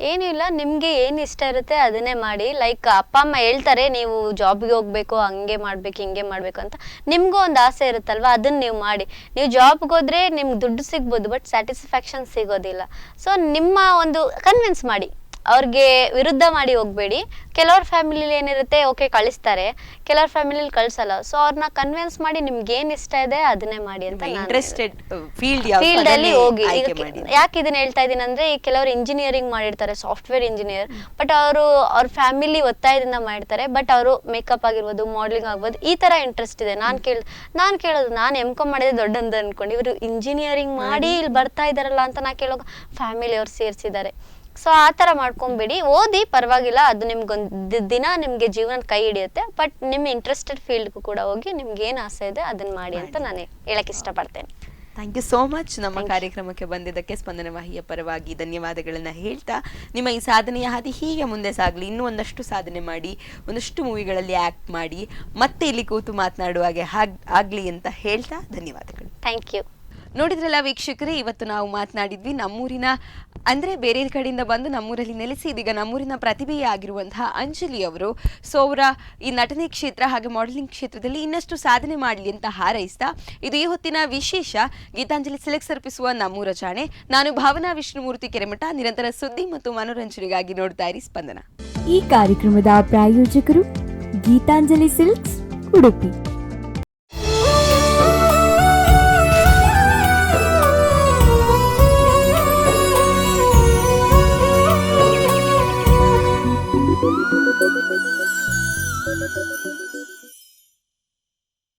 ಏನೂ ಇಲ್ಲ, ನಿಮ್ಗೆ ಏನ್ ಇಷ್ಟ ಇರುತ್ತೆ ಅದನ್ನೇ ಮಾಡಿ ಲೈಕ್ ಅಪ್ಪ, ಅಮ್ಮ ಹೇಳ್ತಾರೆ ನೀವು ಜಾಬ್ಗೆ ಹೋಗ್ಬೇಕು, ಹಂಗೆ ಮಾಡ್ಬೇಕು, ಹಿಂಗೆ ಮಾಡಬೇಕು ಅಂತ. ನಿಮಗೂ ಒಂದು ಆಸೆ ಇರುತ್ತಲ್ವಾ ಅದನ್ನ ನೀವು ಮಾಡಿ. ನೀವು ಜಾಬ್ಗೆ ಹೋದ್ರೆ ನಿಮ್ಗೆ ದುಡ್ಡು ಸಿಗ್ಬೋದು ಬಟ್ ಸ್ಯಾಟಿಸ್ಫ್ಯಾಕ್ಷನ್ ಸಿಗೋದಿಲ್ಲ. ಸೊ ನಿಮ್ಮ ಒಂದು ಕನ್ವಿನ್ಸ್ ಮಾಡಿ. ಅವ್ರಿಗೆ ವಿರುದ್ಧ ಮಾಡಿ ಹೋಗ್ಬೇಡಿ. ಕೆಲವ್ರ ಫ್ಯಾಮಿಲಿಲಿ ಏನಿರುತ್ತೆ ಓಕೆ ಕಳಿಸ್ತಾರೆ. ಕೆಲವ್ರ ಫ್ಯಾಮಿಲಿಲಿ ಕಳ್ಸಲ್ಲ. ಸೊ ಅವ್ರನ್ನ ಕನ್ವಿನ್ಸ್ ಮಾಡಿ ನಿಮ್ಗೆ ಏನ್ ಇಷ್ಟ ಇದೆ ಅದನ್ನೇ ಮಾಡಿ ಅಂತ ಇಂಟ್ರೆಸ್ಟೆಡ್ ಫೀಲ್ಡ್ ಫೀಲ್ಡ್ ಅಲ್ಲಿ ಹೋಗಿ ಯಾಕೆ ಇದನ್ನ ಹೇಳ್ತಾ ಇದೀನಿ ಅಂದ್ರೆ ಈ ಕೆಲವರು ಇಂಜಿನಿಯರಿಂಗ್ ಮಾಡಿರ್ತಾರೆ ಸಾಫ್ಟ್ವೇರ್ ಇಂಜಿನಿಯರ್ ಬಟ್ ಅವರು ಅವ್ರ ಫ್ಯಾಮಿಲಿ ಒತ್ತಾಯದಿಂದ ಮಾಡ್ತಾರೆ ಬಟ್ ಅವರು ಮೇಕಪ್ ಆಗಿರ್ಬೋದು ಮಾಡ್ಲಿಂಗ್ ಆಗ್ಬೋದು ಈ ತರ ಇಂಟ್ರೆಸ್ಟ್ ಇದೆ. ನಾನ್ ಕೇಳ್ ನಾನ್ ಕೇಳೋದು ನಾನು ಎಂ ಕಾಮ್ ಮಾಡಿದ್ರೆ ದೊಡ್ಡಂತ ಅನ್ಕೊಂಡು. ಇವರು ಇಂಜಿನಿಯರಿಂಗ್ ಮಾಡಿ ಇಲ್ಲಿ ಬರ್ತಾ ಇದಾರಲ್ಲ ಅಂತ ನಾ ಕೇಳೋ ಫ್ಯಾಮಿಲಿ ಅವ್ರು ಸೇರ್ಸಿದ್ದಾರೆ. ಸೊ ಆ ಥರ ಮಾಡ್ಕೊಂಬಿಡಿ. ಓದಿ ಪರವಾಗಿಲ್ಲ ಅದು ನಿಮ್ಗೊಂದು ದಿನ ನಿಮಗೆ ಜೀವನ ಕೈ ಹಿಡಿಯುತ್ತೆ. ಬಟ್ ನಿಮ್ಮ ಇಂಟ್ರೆಸ್ಟೆಡ್ ಫೀಲ್ಡ್ಗೂ ಕೂಡ ಹೋಗಿ ನಿಮ್ಗೆ ಏನು ಆಸೆ ಇದೆ ಅದನ್ನ ಮಾಡಿ ಅಂತ ನಾನು ಹೇಳಕ್ ಇಷ್ಟಪಡ್ತೇನೆ. ಥ್ಯಾಂಕ್ ಯು ಸೋ ಮಚ್ ನಮ್ಮ ಕಾರ್ಯಕ್ರಮಕ್ಕೆ ಬಂದಿದ್ದಕ್ಕೆ ಸ್ಪಂದನ ವಾಹಿಯ ಪರವಾಗಿ ಧನ್ಯವಾದಗಳನ್ನು ಹೇಳ್ತಾ ನಿಮ್ಮ ಈ ಸಾಧನೆಯ ಹಾದಿ ಹೀಗೆ ಮುಂದೆ ಸಾಗಲಿ. ಇನ್ನೂ ಒಂದಷ್ಟು ಸಾಧನೆ ಮಾಡಿ ಒಂದಷ್ಟು ಮೂವಿಗಳಲ್ಲಿ ಆ್ಯಕ್ಟ್ ಮಾಡಿ ಮತ್ತೆ ಇಲ್ಲಿ ಕೂತು ಮಾತನಾಡುವಾಗೆ ಹಾಗೆ ಆಗಲಿ ಅಂತ ಹೇಳ್ತಾ ಧನ್ಯವಾದಗಳು. ಥ್ಯಾಂಕ್ ಯು ನೋಡಿದ್ರಲ್ಲ ವೀಕ್ಷಕರೇ, ಇವತ್ತು ನಾವು ಮಾತನಾಡಿದ್ವಿ ನಮ್ಮೂರಿನ, ಅಂದರೆ ಬೇರೆ ಕಡೆಯಿಂದ ಬಂದು ನಮ್ಮೂರಲ್ಲಿ ನೆಲೆಸಿ, ಇದೀಗ ನಮ್ಮೂರಿನ ಪ್ರತಿಭೆಯೇ ಆಗಿರುವಂತಹ ಅಂಜಲಿ ಅವರು. ಸೊ ಅವರ ಈ ನಟನೆ ಕ್ಷೇತ್ರ ಹಾಗೆ ಮಾಡೆಲಿಂಗ್ ಕ್ಷೇತ್ರದಲ್ಲಿ ಇನ್ನಷ್ಟು ಸಾಧನೆ ಮಾಡಲಿ ಅಂತ ಹಾರೈಸ್ತಾ, ಇದು ಈ ಹೊತ್ತಿನ ವಿಶೇಷ. ಗೀತಾಂಜಲಿ ಸೆಲೆಕ್ಟ್ ಅರ್ಪಿಸುವ ನಮ್ಮೂರ ಜಾಣೆ ನಾನು ಭಾವನಾ ವಿಷ್ಣುಮೂರ್ತಿ ಕೆರೆಮಠ, ನಿರಂತರ ಸುದ್ದಿ ಮತ್ತು ಮನೋರಂಜನೆಗಾಗಿ ನೋಡ್ತಾ ಇರಿ ಸ್ಪಂದನ. ಈ ಕಾರ್ಯಕ್ರಮದ ಪ್ರಾಯೋಜಕರು Geetanjali silks, Udupi. thank you.